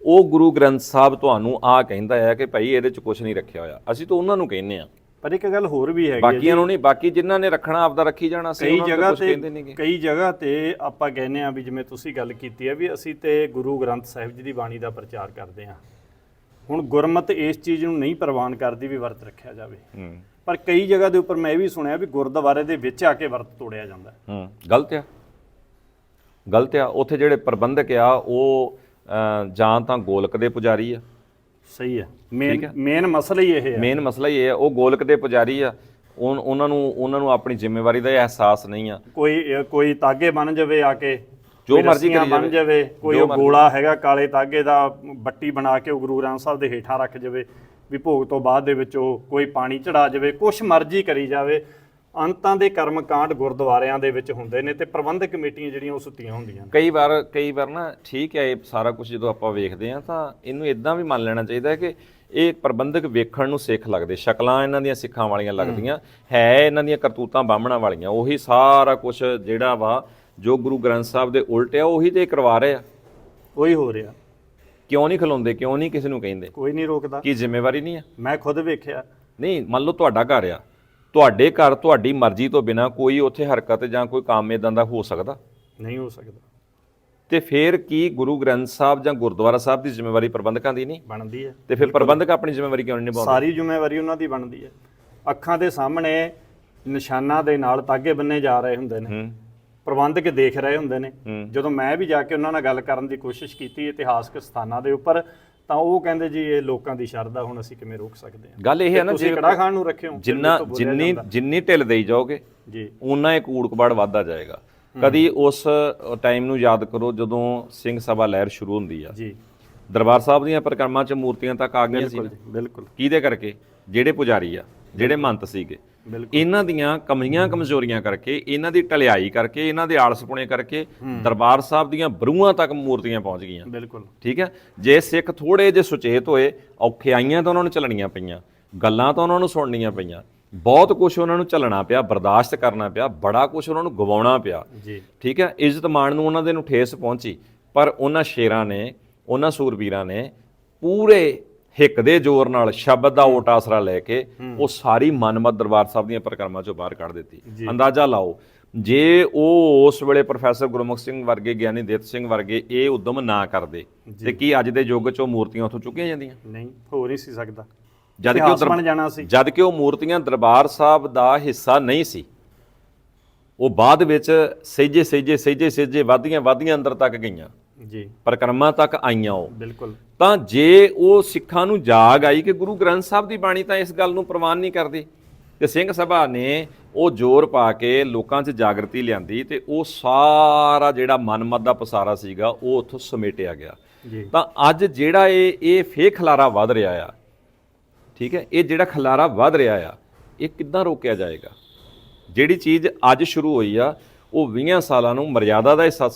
ਉਹ ਗੁਰੂ ਗ੍ਰੰਥ ਸਾਹਿਬ ਤੁਹਾਨੂੰ ਆ ਕਹਿੰਦਾ ਹੈ ਕਿ ਭਾਈ ਇਹਦੇ ਚ ਕੁਝ ਨਹੀਂ ਰੱਖਿਆ ਹੋਇਆ। ਅਸੀਂ ਤਾਂ ਉਹਨਾਂ ਨੂੰ ਕਹਿੰਨੇ ਆ। ਪਰ ਇੱਕ ਗੱਲ ਹੋਰ ਵੀ ਹੈਗੀ ਬਾਕੀਆਂ ਨੂੰ ਨਹੀਂ ਬਾਕੀ ਜਿਨ੍ਹਾਂ ਨੇ ਰੱਖਣਾ ਆਪਦਾ ਰੱਖੀ ਜਾਣਾ ਸੀ ਕਈ ਜਗ੍ਹਾ ਤੇ ਕਹਿੰਦੇ ਨਹੀਂਗੇ ਕਈ ਜਗ੍ਹਾ ਤੇ ਆਪਾਂ ਕਹਿੰਦੇ ਆ ਵੀ ਜਿਵੇਂ ਤੁਸੀਂ ਗੱਲ ਕੀਤੀ ਹੈ ਵੀ ਅਸੀਂ ਤੇ ਗੁਰੂ ਗ੍ਰੰਥ ਸਾਹਿਬ ਜੀ ਦੀ ਬਾਣੀ ਦਾ ਪ੍ਰਚਾਰ ਕਰਦੇ ਆ ਹੁਣ ਗੁਰਮਤ ਇਸ ਚੀਜ਼ ਨੂੰ ਨਹੀਂ ਪ੍ਰਵਾਨ ਕਰਦੀ ਵੀ ਵਰਤ ਰੱਖਿਆ ਜਾਵੇ। ਪਰ ਕਈ ਜਗ੍ਹਾ ਦੇ ਉੱਪਰ ਮੈਂ ਇਹ ਵੀ ਸੁਣਿਆ ਵੀ ਗੁਰਦੁਆਰੇ ਦੇ ਵਿੱਚ ਆ ਕੇ ਵਰਤ ਤੋੜਿਆ ਜਾਂਦਾ ਹੈ। ਗਲਤ ਆ। ਗਲਤ ਆ ਉੱਥੇ ਜਿਹੜੇ ਪ੍ਰਬੰਧਕ ਆ ਉਹ ਜਾਂ ਤਾਂ ਗੋਲਕ ਦੇ ਪੁਜਾਰੀ ਆ ਸਹੀ ਹੈ। ਮੇਨ ਮੇਨ ਮਸਲਾ ਹੀ ਇਹ ਹੈ। ਮੇਨ ਮਸਲਾ ਹੀ ਇਹ ਆ ਉਹ ਗੋਲਕ ਦੇ ਪੁਜਾਰੀ ਆ। ਉਹਨਾਂ ਨੂੰ ਉਹਨਾਂ ਨੂੰ ਆਪਣੀ ਜ਼ਿੰਮੇਵਾਰੀ ਦਾ ਅਹਿਸਾਸ ਨਹੀਂ ਆ। ਕੋਈ ਕੋਈ ਤਾਗੇ ਬਣ ਜਾਵੇ ਆ ਕੇ ਜੋ ਮਰਜ਼ੀ ਕਰੀ ਬਣ ਜਾਵੇ। ਕੋਈ ਉਹ। ਗੋਲਾ ਹੈਗਾ ਕਾਲੇ ਤਾਗੇ ਦਾ ਬੱਟੀ ਬਣਾ ਕੇ ਉਹ ਗੁਰੂ ਗ੍ਰੰਥ ਸਾਹਿਬ ਦੇ ਹੇਠਾਂ ਰੱਖ ਜਾਵੇ ਵੀ ਭੋਗ ਤੋਂ ਬਾਅਦ ਦੇ ਵਿੱਚ ਉਹ ਕੋਈ ਪਾਣੀ ਚੜਾ ਜਾਵੇ ਕੁਛ ਮਰਜ਼ੀ ਕਰੀ ਜਾਵੇ। ਅੰਤਾਂ ਦੇ ਕਰਮ ਕਾਂਡ ਗੁਰਦੁਆਰਿਆਂ ਦੇ ਵਿੱਚ ਹੁੰਦੇ ਨੇ ਤੇ ਪ੍ਰਬੰਧਕ ਕਮੇਟੀਆਂ ਜਿਹੜੀਆਂ ਉਹ ਸੁੱਤੀਆਂ ਹੁੰਦੀਆਂ ਨੇ। ਕਈ ਵਾਰ ਕਈ ਵਾਰ ਨਾ ਠੀਕ ਹੈ ਇਹ ਸਾਰਾ ਕੁਝ ਜਦੋਂ ਆਪਾਂ ਵੇਖਦੇ ਆ ਤਾਂ ਇਹਨੂੰ ਇਦਾਂ ਵੀ ਮੰਨ ਲੈਣਾ ਚਾਹੀਦਾ ਹੈ ਕਿ ਇਹ ਪ੍ਰਬੰਧਕ ਵੇਖਣ ਨੂੰ ਸਿੱਖ ਲੱਗਦੇ ਸ਼ਕਲਾਂ ਇਹਨਾਂ ਦੀਆਂ ਸਿੱਖਾਂ ਵਾਲੀਆਂ ਲੱਗਦੀਆਂ ਹੈ ਇਹਨਾਂ ਦੀਆਂ ਕਰਤੂਤਾਂ ਬਾਹਮਣਾ ਵਾਲੀਆਂ ਉਹੀ ਸਾਰਾ ਕੁਝ ਜਿਹੜਾ ਵਾ ਜੋ ਗੁਰੂ ਗ੍ਰੰਥ ਸਾਹਿਬ ਦੇ ਉਲਟ ਆ ਉਹੀ ਤੇ ਕਰਵਾ ਰਹੇ। ਆ ਉਹੀ ਹੋ ਰਿਹਾ। ਕਿਉਂ ਨਹੀਂ ਖਲੋਂਦੇ ਕਿਉਂ ਨਹੀਂ ਕਿਸੇ ਨੂੰ ਕਹਿੰਦੇ? ਕੋਈ ਨਹੀਂ ਰੋਕਦਾ। ਕੀ ਜ਼ਿੰਮੇਵਾਰੀ ਨਹੀਂ ਆ ਮੈਂ ਖੁਦ ਵੇਖਿਆ। ਨਹੀਂ ਮੰਨ ਲਓ ਤੁਹਾਡਾ ਘਰ ਆ। ਤੁਹਾਡੇ ਘਰ ਤੁਹਾਡੀ ਮਰਜ਼ੀ ਤੋਂ ਬਿਨਾ ਕੋਈ ਉੱਥੇ ਹਰਕਤ ਜਾਂ ਕੋਈ ਕੰਮ ਇਦਾਂ ਦਾ ਹੋ ਸਕਦਾ? ਨਹੀਂ ਹੋ ਸਕਦਾ। ਤੇ ਫਿਰ ਕੀ ਗੁਰੂ ਗ੍ਰੰਥ ਸਾਹਿਬ ਜਾਂ ਗੁਰਦੁਆਰਾ ਸਾਹਿਬ ਦੀ ਜ਼ਿੰਮੇਵਾਰੀ ਪ੍ਰਬੰਧਕਾਂ ਦੀ ਨਹੀਂ? ਬਣਦੀ ਹੈ। ਤੇ ਫਿਰ ਪ੍ਰਬੰਧਕ ਆਪਣੀ ਜ਼ਿੰਮੇਵਾਰੀ ਕਿਉਂ ਨਹੀਂ ਨਿਭਾਉਂਦੇ? ਸਾਰੀ ਜ਼ਿੰਮੇਵਾਰੀ ਉਹਨਾਂ ਦੀ ਬਣਦੀ ਹੈ। ਅੱਖਾਂ ਦੇ ਸਾਹਮਣੇ ਨਿਸ਼ਾਨਾਂ ਦੇ ਨਾਲ ਤਾਗੇ ਬੰਨੇ ਜਾ ਰਹੇ ਹੁੰਦੇ ਨੇ। ਪ੍ਰਬੰਧਕ ਦੇਖ ਰਹੇ ਹੁੰਦੇ ਨੇ। ਜਦੋਂ ਮੈਂ ਵੀ ਜਾ ਕੇ ਉਹਨਾਂ ਨਾਲ ਗੱਲ ਕਰਨ ਦੀ ਕੋਸ਼ਿਸ਼ ਕੀਤੀ ਇਤਿਹਾਸਕ ਸਥਾਨਾਂ ਦੇ ਉੱਪਰ ਤਾਂ ਉਹ ਕਹਿੰਦੇ ਜੀ ਇਹ ਲੋਕਾਂ ਦੀ ਸ਼ਰਧਾ ਹੁਣ ਅਸੀਂ ਕਿਵੇਂ ਰੋਕ ਸਕਦੇ ਹਾਂ? ਗੱਲ ਇਹ ਹੈ ਨਾ ਤੁਸੀਂ ਜੇ ਕੜਾ ਖਾਣ ਨੂੰ ਰੱਖਿਓ ਜਿੰਨਾ ਜਿੰਨੀ। ਜਿੰਨੀ ਢਿੱਲ ਦੇਈ ਜਾਓਗੇ ਜੀ। ਉਨਾ ਹੀ ਕੂੜ ਕਬਾੜ ਵੱਧਦਾ ਜਾਏਗਾ। ਕਦੀ ਉਸ ਟਾਈਮ ਨੂੰ ਯਾਦ ਕਰੋ ਜਦੋਂ ਸਿੰਘ ਸਭਾ ਲਹਿਰ ਸ਼ੁਰੂ ਹੁੰਦੀ ਆ। ਜੀ। ਦਰਬਾਰ ਸਾਹਿਬ ਦੀਆਂ ਪਰਿਕਰਮਾ ਚ ਮੂਰਤੀਆਂ ਤੱਕ ਆ ਗਈਆਂ ਸੀ ਬਿਲਕੁਲ। ਕਿਹਦੇ ਕਰਕੇ? ਜਿਹੜੇ ਪੁਜਾਰੀ ਆ ਜਿਹੜੇ ਮੰਤ ਸੀਗੇ। ਇਹਨਾਂ ਦੀਆਂ ਕਮੀਆਂ ਕਮਜ਼ੋਰੀਆਂ ਕਰਕੇ ਇਹਨਾਂ ਦੀ ਢਲਿਆਈ ਕਰਕੇ ਇਹਨਾਂ ਦੇ ਆਲਸਪੁਣੇ ਕਰਕੇ ਦਰਬਾਰ ਸਾਹਿਬ ਦੀਆਂ ਬਰੂਹਾਂ ਤੱਕ ਮੂਰਤੀਆਂ ਪਹੁੰਚ ਗਈਆਂ। ਬਿਲਕੁਲ। ਠੀਕ ਹੈ? ਜੇ ਸਿੱਖ ਥੋੜੇ ਜਿਹੇ ਸੁਚੇਤ ਹੋਏ ਔਖਿਆਈਆਂ ਤਾਂ ਉਹਨਾਂ ਨੂੰ ਚੱਲਣੀਆਂ ਪਈਆਂ ਗੱਲਾਂ ਤਾਂ ਉਹਨਾਂ ਨੂੰ ਸੁਣਨੀਆਂ ਪਈਆਂ ਬਹੁਤ ਕੁਝ ਉਹਨਾਂ ਨੂੰ ਝੱਲਣਾ ਪਿਆ ਬਰਦਾਸ਼ਤ ਕਰਨਾ ਪਿਆ ਬੜਾ ਕੁਝ ਉਹਨਾਂ ਨੂੰ ਗਵਾਉਣਾ ਪਿਆ। ਜੀ। ਠੀਕ ਹੈ? ਇੱਜ਼ਤ ਮਾਣ ਨੂੰ ਉਹਨਾਂ ਦੇ ਨੂੰ ਠੇਸ ਪਹੁੰਚੀ ਪਰ ਉਹਨਾਂ ਸ਼ੇਰਾਂ ਨੇ ਉਹਨਾਂ ਸੂਰਬੀਰਾਂ ਨੇ ਪੂਰੇ ਹਿੱਕ ਦੇ ਜ਼ੋਰ ਨਾਲ ਸ਼ਬਦ ਦਾ ਓਟ ਆਸਰਾ ਲੈ ਕੇ ਉਹ ਸਾਰੀ ਮਨਮਤ ਦਰਬਾਰ ਸਾਹਿਬ ਦੀਆਂ ਪਰਿਕਰਮਾ ਚੋਂ ਬਾਹਰ ਕੱਢ ਦਿੱਤੀ। ਅੰਦਾਜ਼ਾ ਲਾਓ ਜੇ ਉਹ ਉਸ ਵੇਲੇ ਪ੍ਰੋਫੈਸਰ ਗੁਰਮੁਖ ਸਿੰਘ ਵਰਗੇ ਗਿਆਨੀ ਦਿੱਤ ਸਿੰਘ ਵਰਗੇ ਇਹ ਉਦਮ ਨਾ ਕਰਦੇ ਤੇ ਕੀ ਅੱਜ ਦੇ ਯੁੱਗ 'ਚ ਉਹ ਮੂਰਤੀਆਂ ਉੱਥੋਂ ਚੁੱਕੀਆਂ ਜਾਂਦੀਆਂ? ਨਹੀਂ ਹੋ ਨਹੀਂ ਸੀ ਸਕਦਾ। ਜਦ ਕਿ ਉਹ ਬਣ ਜਾਣਾ ਸੀ। ਜਦ ਕਿ ਉਹ ਮੂਰਤੀਆਂ ਦਰਬਾਰ ਸਾਹਿਬ ਦਾ ਹਿੱਸਾ ਨਹੀਂ ਸੀ। ਉਹ ਬਾਅਦ ਵਿੱਚ ਸਹਿਜੇ ਸਹਿਜੇ ਸਹਿਜੇ ਸਹਿਜੇ ਵਾਧੀਆਂ ਵਾਧੀਆਂ ਅੰਦਰ ਤੱਕ ਗਈਆਂ। ਜੀ। ਪਰਿਕਰਮਾ ਤੱਕ ਆਈਆਂ ਉਹ। ਬਿਲਕੁਲ। ਤਾਂ ਜੇ ਉਹ ਸਿੱਖਾਂ ਨੂੰ ਜਾਗ ਆਈ ਕਿ ਗੁਰੂ ਗ੍ਰੰਥ ਸਾਹਿਬ ਦੀ ਬਾਣੀ ਤਾਂ ਇਸ ਗੱਲ ਨੂੰ ਪ੍ਰਵਾਨ ਨਹੀਂ ਕਰਦੀ ਤੇ ਸਿੰਘ ਸਭਾ ਨੇ ਉਹ ਜ਼ੋਰ ਪਾ ਕੇ ਲੋਕਾਂ 'ਚ ਜਾਗਰਤੀ ਲਿਆਂਦੀ ਤੇ ਉਹ ਸਾਰਾ ਜਿਹੜਾ ਮਨਮਤ ਦਾ ਪਸਾਰਾ ਸੀਗਾ ਉਹ ਉੱਥੋਂ ਸਮੇਟਿਆ ਗਿਆ। ਤਾਂ ਅੱਜ ਜਿਹੜਾ ਇਹ ਇਹ ਫੇਰ ਖਲਾਰਾ ਵੱਧ ਰਿਹਾ ਆ ਠੀਕ ਹੈ? ਇਹ ਜਿਹੜਾ ਖਲਾਰਾ ਵੱਧ ਰਿਹਾ ਆ ਇਹ ਕਿੱਦਾਂ ਰੋਕਿਆ ਜਾਏਗਾ? ਜਿਹੜੀ ਚੀਜ਼ ਅੱਜ ਸ਼ੁਰੂ ਹੋਈ ਆ ਉਹ 20 ਸਾਲਾਂ ਨੂੰ ਮਰਿਆਦਾ ਦਾ ਹਿੱਸਾ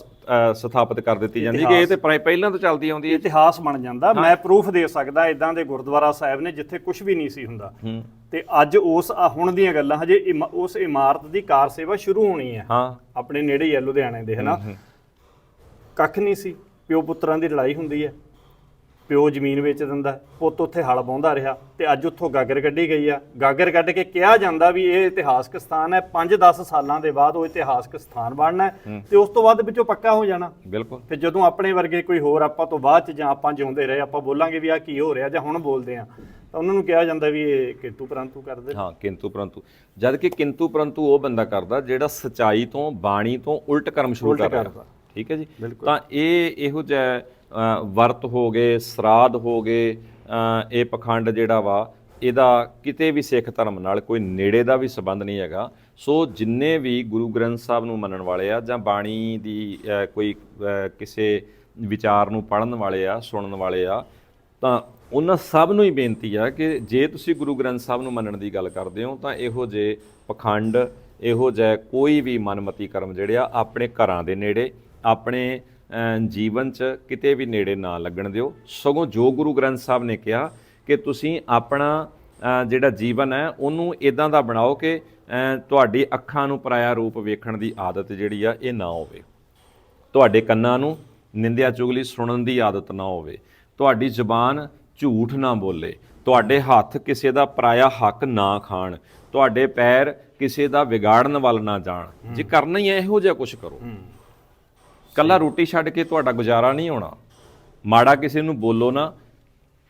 ਸਥਾਪਿਤ ਕਰ ਦਿੱਤੀ ਜਾਂਦੀ ਕਿ ਇਹ ਤੇ ਪਹਿ- ਪਹਿਲਾਂ ਤੋਂ ਚੱਲਦੀ ਆਉਂਦੀ ਹੈ। ਇਤਿਹਾਸ ਬਣ ਜਾਂਦਾ। ਮੈਂ ਪ੍ਰੂਫ ਦੇ ਸਕਦਾ ਇਦਾਂ ਦੇ ਗੁਰਦੁਆਰਾ ਸਾਹਿਬ ਨੇ ਜਿੱਥੇ ਕੁਝ ਵੀ ਨਹੀਂ ਸੀ ਹੁੰਦਾ। ਤੇ ਅੱਜ ਉਸ ਹੁਣ ਦੀਆਂ ਗੱਲਾਂ ਹਜੇ ਉਸ ਇਮਾਰਤ ਦੀ ਕਾਰ ਸੇਵਾ ਸ਼ੁਰੂ ਹੋਣੀ ਹੈ। ਹਾਂ। ਆਪਣੇ ਨੇੜੇ ਹੈ ਲੁਧਿਆਣੇ ਦੇ ਹਨਾ ਕੱਖ ਨਹੀਂ ਸੀ। ਪਿਓ ਪੁੱਤਰਾਂ ਦੀ ਲੜਾਈ ਹੁੰਦੀ ਹੈ। ਪਿਓ ਜ਼ਮੀਨ ਵੇਚ ਦਿੰਦਾ ਪੁੱਤ ਉੱਥੇ ਹਲ ਬਾਉਂਦਾ ਰਿਹਾ ਤੇ ਅੱਜ ਉੱਥੋਂ ਗਾਗਰ ਕੱਢੀ ਗਈ ਆ। ਗਾਗਰ ਕੱਢ ਕੇ ਕਿਹਾ ਜਾਂਦਾ ਵੀ ਇਹ ਇਤਿਹਾਸਕ ਸਥਾਨ ਹੈ 5-10 ਸਾਲਾਂ ਦੇ ਬਾਅਦ ਉਹ ਇਤਿਹਾਸਕ ਸਥਾਨ ਬਣਨਾ ਹੈ ਤੇ ਉਸ ਤੋਂ ਬਾਅਦ ਵਿੱਚੋਂ ਪੱਕਾ ਹੋ ਜਾਣਾ। ਬਿਲਕੁਲ। ਫਿਰ ਜਦੋਂ ਆਪਣੇ ਵਰਗੇ ਕੋਈ ਹੋਰ ਆਪਾਂ ਤੋਂ ਬਾਅਦ ਚ ਜਾਂ ਆਪਾਂ ਜਿਉਂਦੇ ਰਹੇ ਆਪਾਂ ਬੋਲਾਂਗੇ ਵੀ ਆ ਕੀ ਹੋ ਰਿਹਾ ਜਾਂ ਹੁਣ ਬੋਲਦੇ ਆ ਤਾਂ ਉਹਨਾਂ ਨੂੰ ਕਿਹਾ ਜਾਂਦਾ ਵੀ ਇਹ ਕਿੰਤੂ ਪਰੰਤੂ ਕਰਦੇ। ਹਾਂ ਕਿੰਤੂ ਪਰੰਤੂ। ਜਦ ਕਿ ਕਿੰਤੂ ਪਰੰਤੂ ਉਹ ਬੰਦਾ ਕਰਦਾ ਜਿਹੜਾ ਸਚਾਈ ਤੋਂ ਬਾਣੀ ਤੋਂ ਉਲਟ ਕਰਮ ਸ਼ੁਰੂ ਕਰਦਾ। ਠੀਕ ਹੈ ਜੀ। ਤਾਂ ਇਹ ਇਹੋ ਜਿਹਾ ਵਰਤ ਹੋ ਗਏ, ਸਰਾਧ ਹੋ ਗਏ ਇਹ ਪਖੰਡ ਜਿਹੜਾ ਵਾ, ਇਹਦਾ ਕਿਤੇ ਵੀ ਸਿੱਖ ਧਰਮ ਨਾਲ ਕੋਈ ਨੇੜੇ ਦਾ ਵੀ ਸੰਬੰਧ ਨਹੀਂ ਹੈਗਾ। ਸੋ ਜਿੰਨੇ ਵੀ ਗੁਰੂ ਗ੍ਰੰਥ ਸਾਹਿਬ ਨੂੰ ਮੰਨਣ ਵਾਲੇ ਆ ਜਾਂ ਬਾਣੀ ਦੀ ਕੋਈ ਕਿਸੇ ਵਿਚਾਰ ਨੂੰ ਪੜ੍ਹਨ ਵਾਲੇ ਆ, ਸੁਣਨ ਵਾਲੇ ਆ, ਤਾਂ ਉਹਨਾਂ ਸਭ ਨੂੰ ਹੀ ਬੇਨਤੀ ਆ ਕਿ ਜੇ ਤੁਸੀਂ ਗੁਰੂ ਗ੍ਰੰਥ ਸਾਹਿਬ ਨੂੰ ਮੰਨਣ ਦੀ ਗੱਲ ਕਰਦੇ ਹੋ, ਤਾਂ ਇਹੋ ਜੇ ਪਖੰਡ, ਇਹੋ ਜਿਹਾ ਕੋਈ ਵੀ ਮਨਮਤੀ ਕਰਮ ਜਿਹੜੇ ਆ, ਆਪਣੇ ਘਰਾਂ ਦੇ ਨੇੜੇ, ਆਪਣੇ ਜੀਵਨ 'ਚ ਕਿਤੇ ਵੀ ਨੇੜੇ ਨਾ ਲੱਗਣ ਦਿਓ। ਸਗੋਂ ਜੋ ਗੁਰੂ ਗ੍ਰੰਥ ਸਾਹਿਬ ਨੇ ਕਿਹਾ ਕਿ ਤੁਸੀਂ ਆਪਣਾ ਜਿਹੜਾ ਜੀਵਨ ਹੈ ਉਹਨੂੰ ਇਦਾਂ ਦਾ ਬਣਾਓ ਕਿ ਤੁਹਾਡੀ ਅੱਖਾਂ ਨੂੰ ਪਰਾਇਆ ਰੂਪ ਵੇਖਣ ਦੀ ਆਦਤ ਜਿਹੜੀ ਆ ਇਹ ਨਾ ਹੋਵੇ। ਤੁਹਾਡੇ ਕੰਨਾਂ ਨੂੰ ਨਿੰਦਿਆ ਚੁਗਲੀ ਸੁਣਨ ਦੀ ਆਦਤ ਨਾ ਹੋਵੇ। ਤੁਹਾਡੀ ਜ਼ੁਬਾਨ ਝੂਠ ਨਾ ਬੋਲੇ। ਤੁਹਾਡੇ ਹੱਥ ਕਿਸੇ ਦਾ ਪਰਾਇਆ ਹੱਕ ਨਾ ਖਾਣ। ਤੁਹਾਡੇ ਪੈਰ ਕਿਸੇ ਦਾ ਵਿਗਾੜਨ ਵੱਲ ਨਾ ਜਾਣ। ਜੇ ਕਰਨਾ ਹੀ ਹੈ ਇਹੋ ਜਿਹਾ ਕੁਝ ਕਰੋ। ਕੱਲਾ ਰੋਟੀ ਛੱਡ ਕੇ ਤੁਹਾਡਾ ਗੁਜ਼ਾਰਾ ਨਹੀਂ ਹੋਣਾ। ਮਾੜਾ ਕਿਸੇ ਨੂੰ ਬੋਲੋ ਨਾ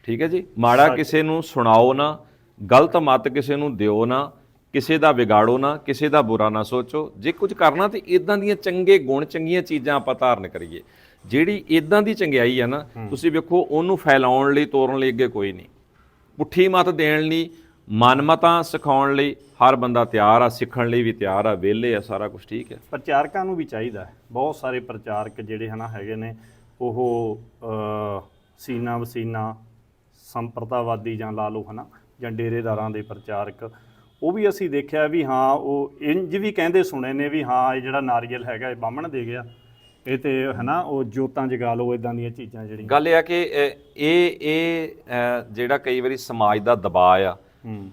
ਠੀਕ ਹੈ ਜੀ? ਮਾੜਾ ਕਿਸੇ ਨੂੰ ਸੁਣਾਓ ਨਾ ਗਲਤ ਮਤ ਕਿਸੇ ਨੂੰ ਦਿਓ ਨਾ ਕਿਸੇ ਦਾ ਵਿਗਾੜੋ ਨਾ ਕਿਸੇ ਦਾ ਬੁਰਾ ਨਾ ਸੋਚੋ। ਜੇ ਕੁਝ ਕਰਨਾ ਤੇ ਇਦਾਂ ਦੀਆਂ ਚੰਗੇ ਗੁਣ ਚੰਗੀਆਂ ਚੀਜ਼ਾਂ ਆਪਾਂ ਧਾਰਨ ਕਰੀਏ। ਜਿਹੜੀ ਇਦਾਂ ਦੀ ਚੰਗਿਆਈ ਆ ਨਾ ਤੁਸੀਂ ਵੇਖੋ ਉਹਨੂੰ ਫੈਲਾਉਣ ਲਈ ਤੋਰਨ ਲਈ ਅੱਗੇ ਕੋਈ ਨਹੀਂ। ਪੁੱਠੀ ਮਤ ਦੇਣ ਲਈ ਮਨਮਤਾਂ ਸਿਖਾਉਣ ਲਈ ਹਰ ਬੰਦਾ ਤਿਆਰ ਆ ਸਿੱਖਣ ਲਈ ਵੀ ਤਿਆਰ ਆ ਵਿਹਲੇ ਆ ਸਾਰਾ ਕੁਝ ਠੀਕ ਹੈ ਪ੍ਰਚਾਰਕਾਂ ਨੂੰ ਵੀ ਚਾਹੀਦਾ ਹੈ। ਬਹੁਤ ਸਾਰੇ ਪ੍ਰਚਾਰਕ ਜਿਹੜੇ ਹਨਾ ਹੈਗੇ ਨੇ ਉਹ ਅ, ਸੀਨਾ ਵਸੀਨਾ ਸੰਪਰਦਾਵਾਦੀ ਜਾਂ ਲਾ ਲਓ ਹਨਾ ਜਾਂ ਡੇਰੇਦਾਰਾਂ ਦੇ ਪ੍ਰਚਾਰਕ ਉਹ ਵੀ ਅਸੀਂ ਦੇਖਿਆ ਵੀ ਹਾਂ ਉਹ ਇੰਜ ਵੀ ਕਹਿੰਦੇ ਸੁਣੇ ਨੇ ਵੀ ਹਾਂ ਇਹ ਜਿਹੜਾ ਨਾਰੀਅਲ ਹੈਗਾ ਇਹ ਬਾਹਮਣ ਦੇ ਗਿਆ। ਇਹ ਤੇ ਹਨਾ ਉਹ ਜੋਤਾਂ ਜਗਾ ਲਓ ਇਦਾਂ ਦੀਆਂ ਚੀਜ਼ਾਂ ਜਿਹੜੀਆਂ। ਗੱਲ ਇਹ ਆ ਕਿ ਇਹ ਇਹ ਜਿਹੜਾ ਕਈ ਵਾਰੀ ਸਮਾਜ ਦਾ ਦਬਾਅ ਆ ਹੂੰ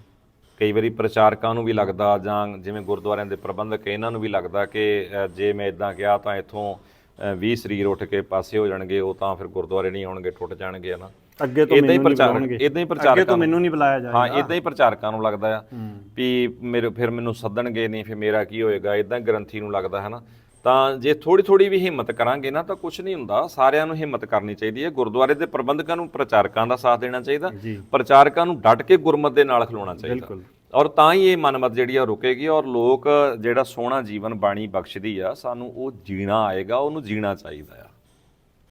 ਕਈ ਵਾਰੀ ਪ੍ਰਚਾਰਕਾਂ ਨੂੰ ਵੀ ਲੱਗਦਾ ਜਾਂ ਜਿਵੇਂ ਗੁਰਦੁਆਰਿਆਂ ਦੇ ਪ੍ਰਬੰਧਕ ਇਹਨਾਂ ਨੂੰ ਵੀ ਲੱਗਦਾ ਕਿ ਅ, ਜੇ ਮੈਂ ਇਦਾਂ ਕਿਹਾ ਤਾਂ ਇੱਥੋਂ ਅ, 20 ਸਰੀਰ ਉੱਠ ਕੇ ਪਾਸੇ ਹੋ ਜਾਣਗੇ ਉਹ ਤਾਂ ਫਿਰ ਗੁਰਦੁਆਰੇ ਨਹੀਂ ਆਉਣਗੇ ਟੁੱਟ ਜਾਣਗੇ ਹਨਾ? ਅੱਗੇ ਤੋਂ ਇਦਾਂ ਹੀ ਮੈਨੂੰ ਨਹੀਂ ਪ੍ਰਚਾਰ ਬੁਲਾਉਣਗੇ। ਇਦਾਂ ਹੀ ਅੱਗੇ ਪ੍ਰਚਾਰਕਾਂ ਤੋਂ ਮੈਨੂੰ ਨਹੀਂ ਬੁਲਾਇਆ ਜਾਏਗਾ। ਹਾਂ ਇਦਾਂ ਹੀ ਪ੍ਰਚਾਰਕਾਂ ਨੂੰ ਲੱਗਦਾ ਆ। ਵੀ ਮੇਰੇ ਫਿਰ ਮੈਨੂੰ ਸੱਦਣਗੇ ਨਹੀਂ ਫਿਰ ਮੇਰਾ ਕੀ ਹੋਏਗਾ? ਇਦਾਂ ਗ੍ਰੰਥੀ ਨੂੰ ਲੱਗਦਾ ਹੈ ਨਾ ਤਾਂ ਜੇ ਥੋੜੀ ਥੋੜੀ ਵੀ ਹਿੰਮਤ ਕਰਾਂਗੇ ਨਾ ਤਾਂ ਕੁਝ ਨਹੀਂ ਹੁੰਦਾ। ਸਾਰਿਆਂ ਨੂੰ ਹਿੰਮਤ ਕਰਨੀ ਚਾਹੀਦੀ ਹੈ। ਗੁਰਦੁਆਰੇ ਦੇ ਪ੍ਰਬੰਧਕਾਂ ਨੂੰ ਪ੍ਰਚਾਰਕਾਂ ਦਾ ਸਾਥ ਦੇਣਾ ਚਾਹੀਦਾ। ਪ੍ਰਚਾਰਕਾਂ ਨੂੰ ਡਟ ਕੇ ਗੁਰਮਤ ਦੇ ਨਾਲ ਖਲੋਣਾ ਚਾਹੀਦਾ। ਔਰ ਤਾਂ ਹੀ ਇਹ ਮਨਮਤ ਜਿਹੜੀ ਆ ਰੁਕੇਗੀ ਔਰ ਲੋਕ ਜਿਹੜਾ ਸੋਹਣਾ ਜੀਵਨ ਬਾਣੀ ਬਖਸ਼ਦੀ ਆ ਸਾਨੂੰ ਉਹ ਜੀਣਾ ਆਏਗਾ ਉਹਨੂੰ ਜੀਣਾ ਚਾਹੀਦਾ ਆ।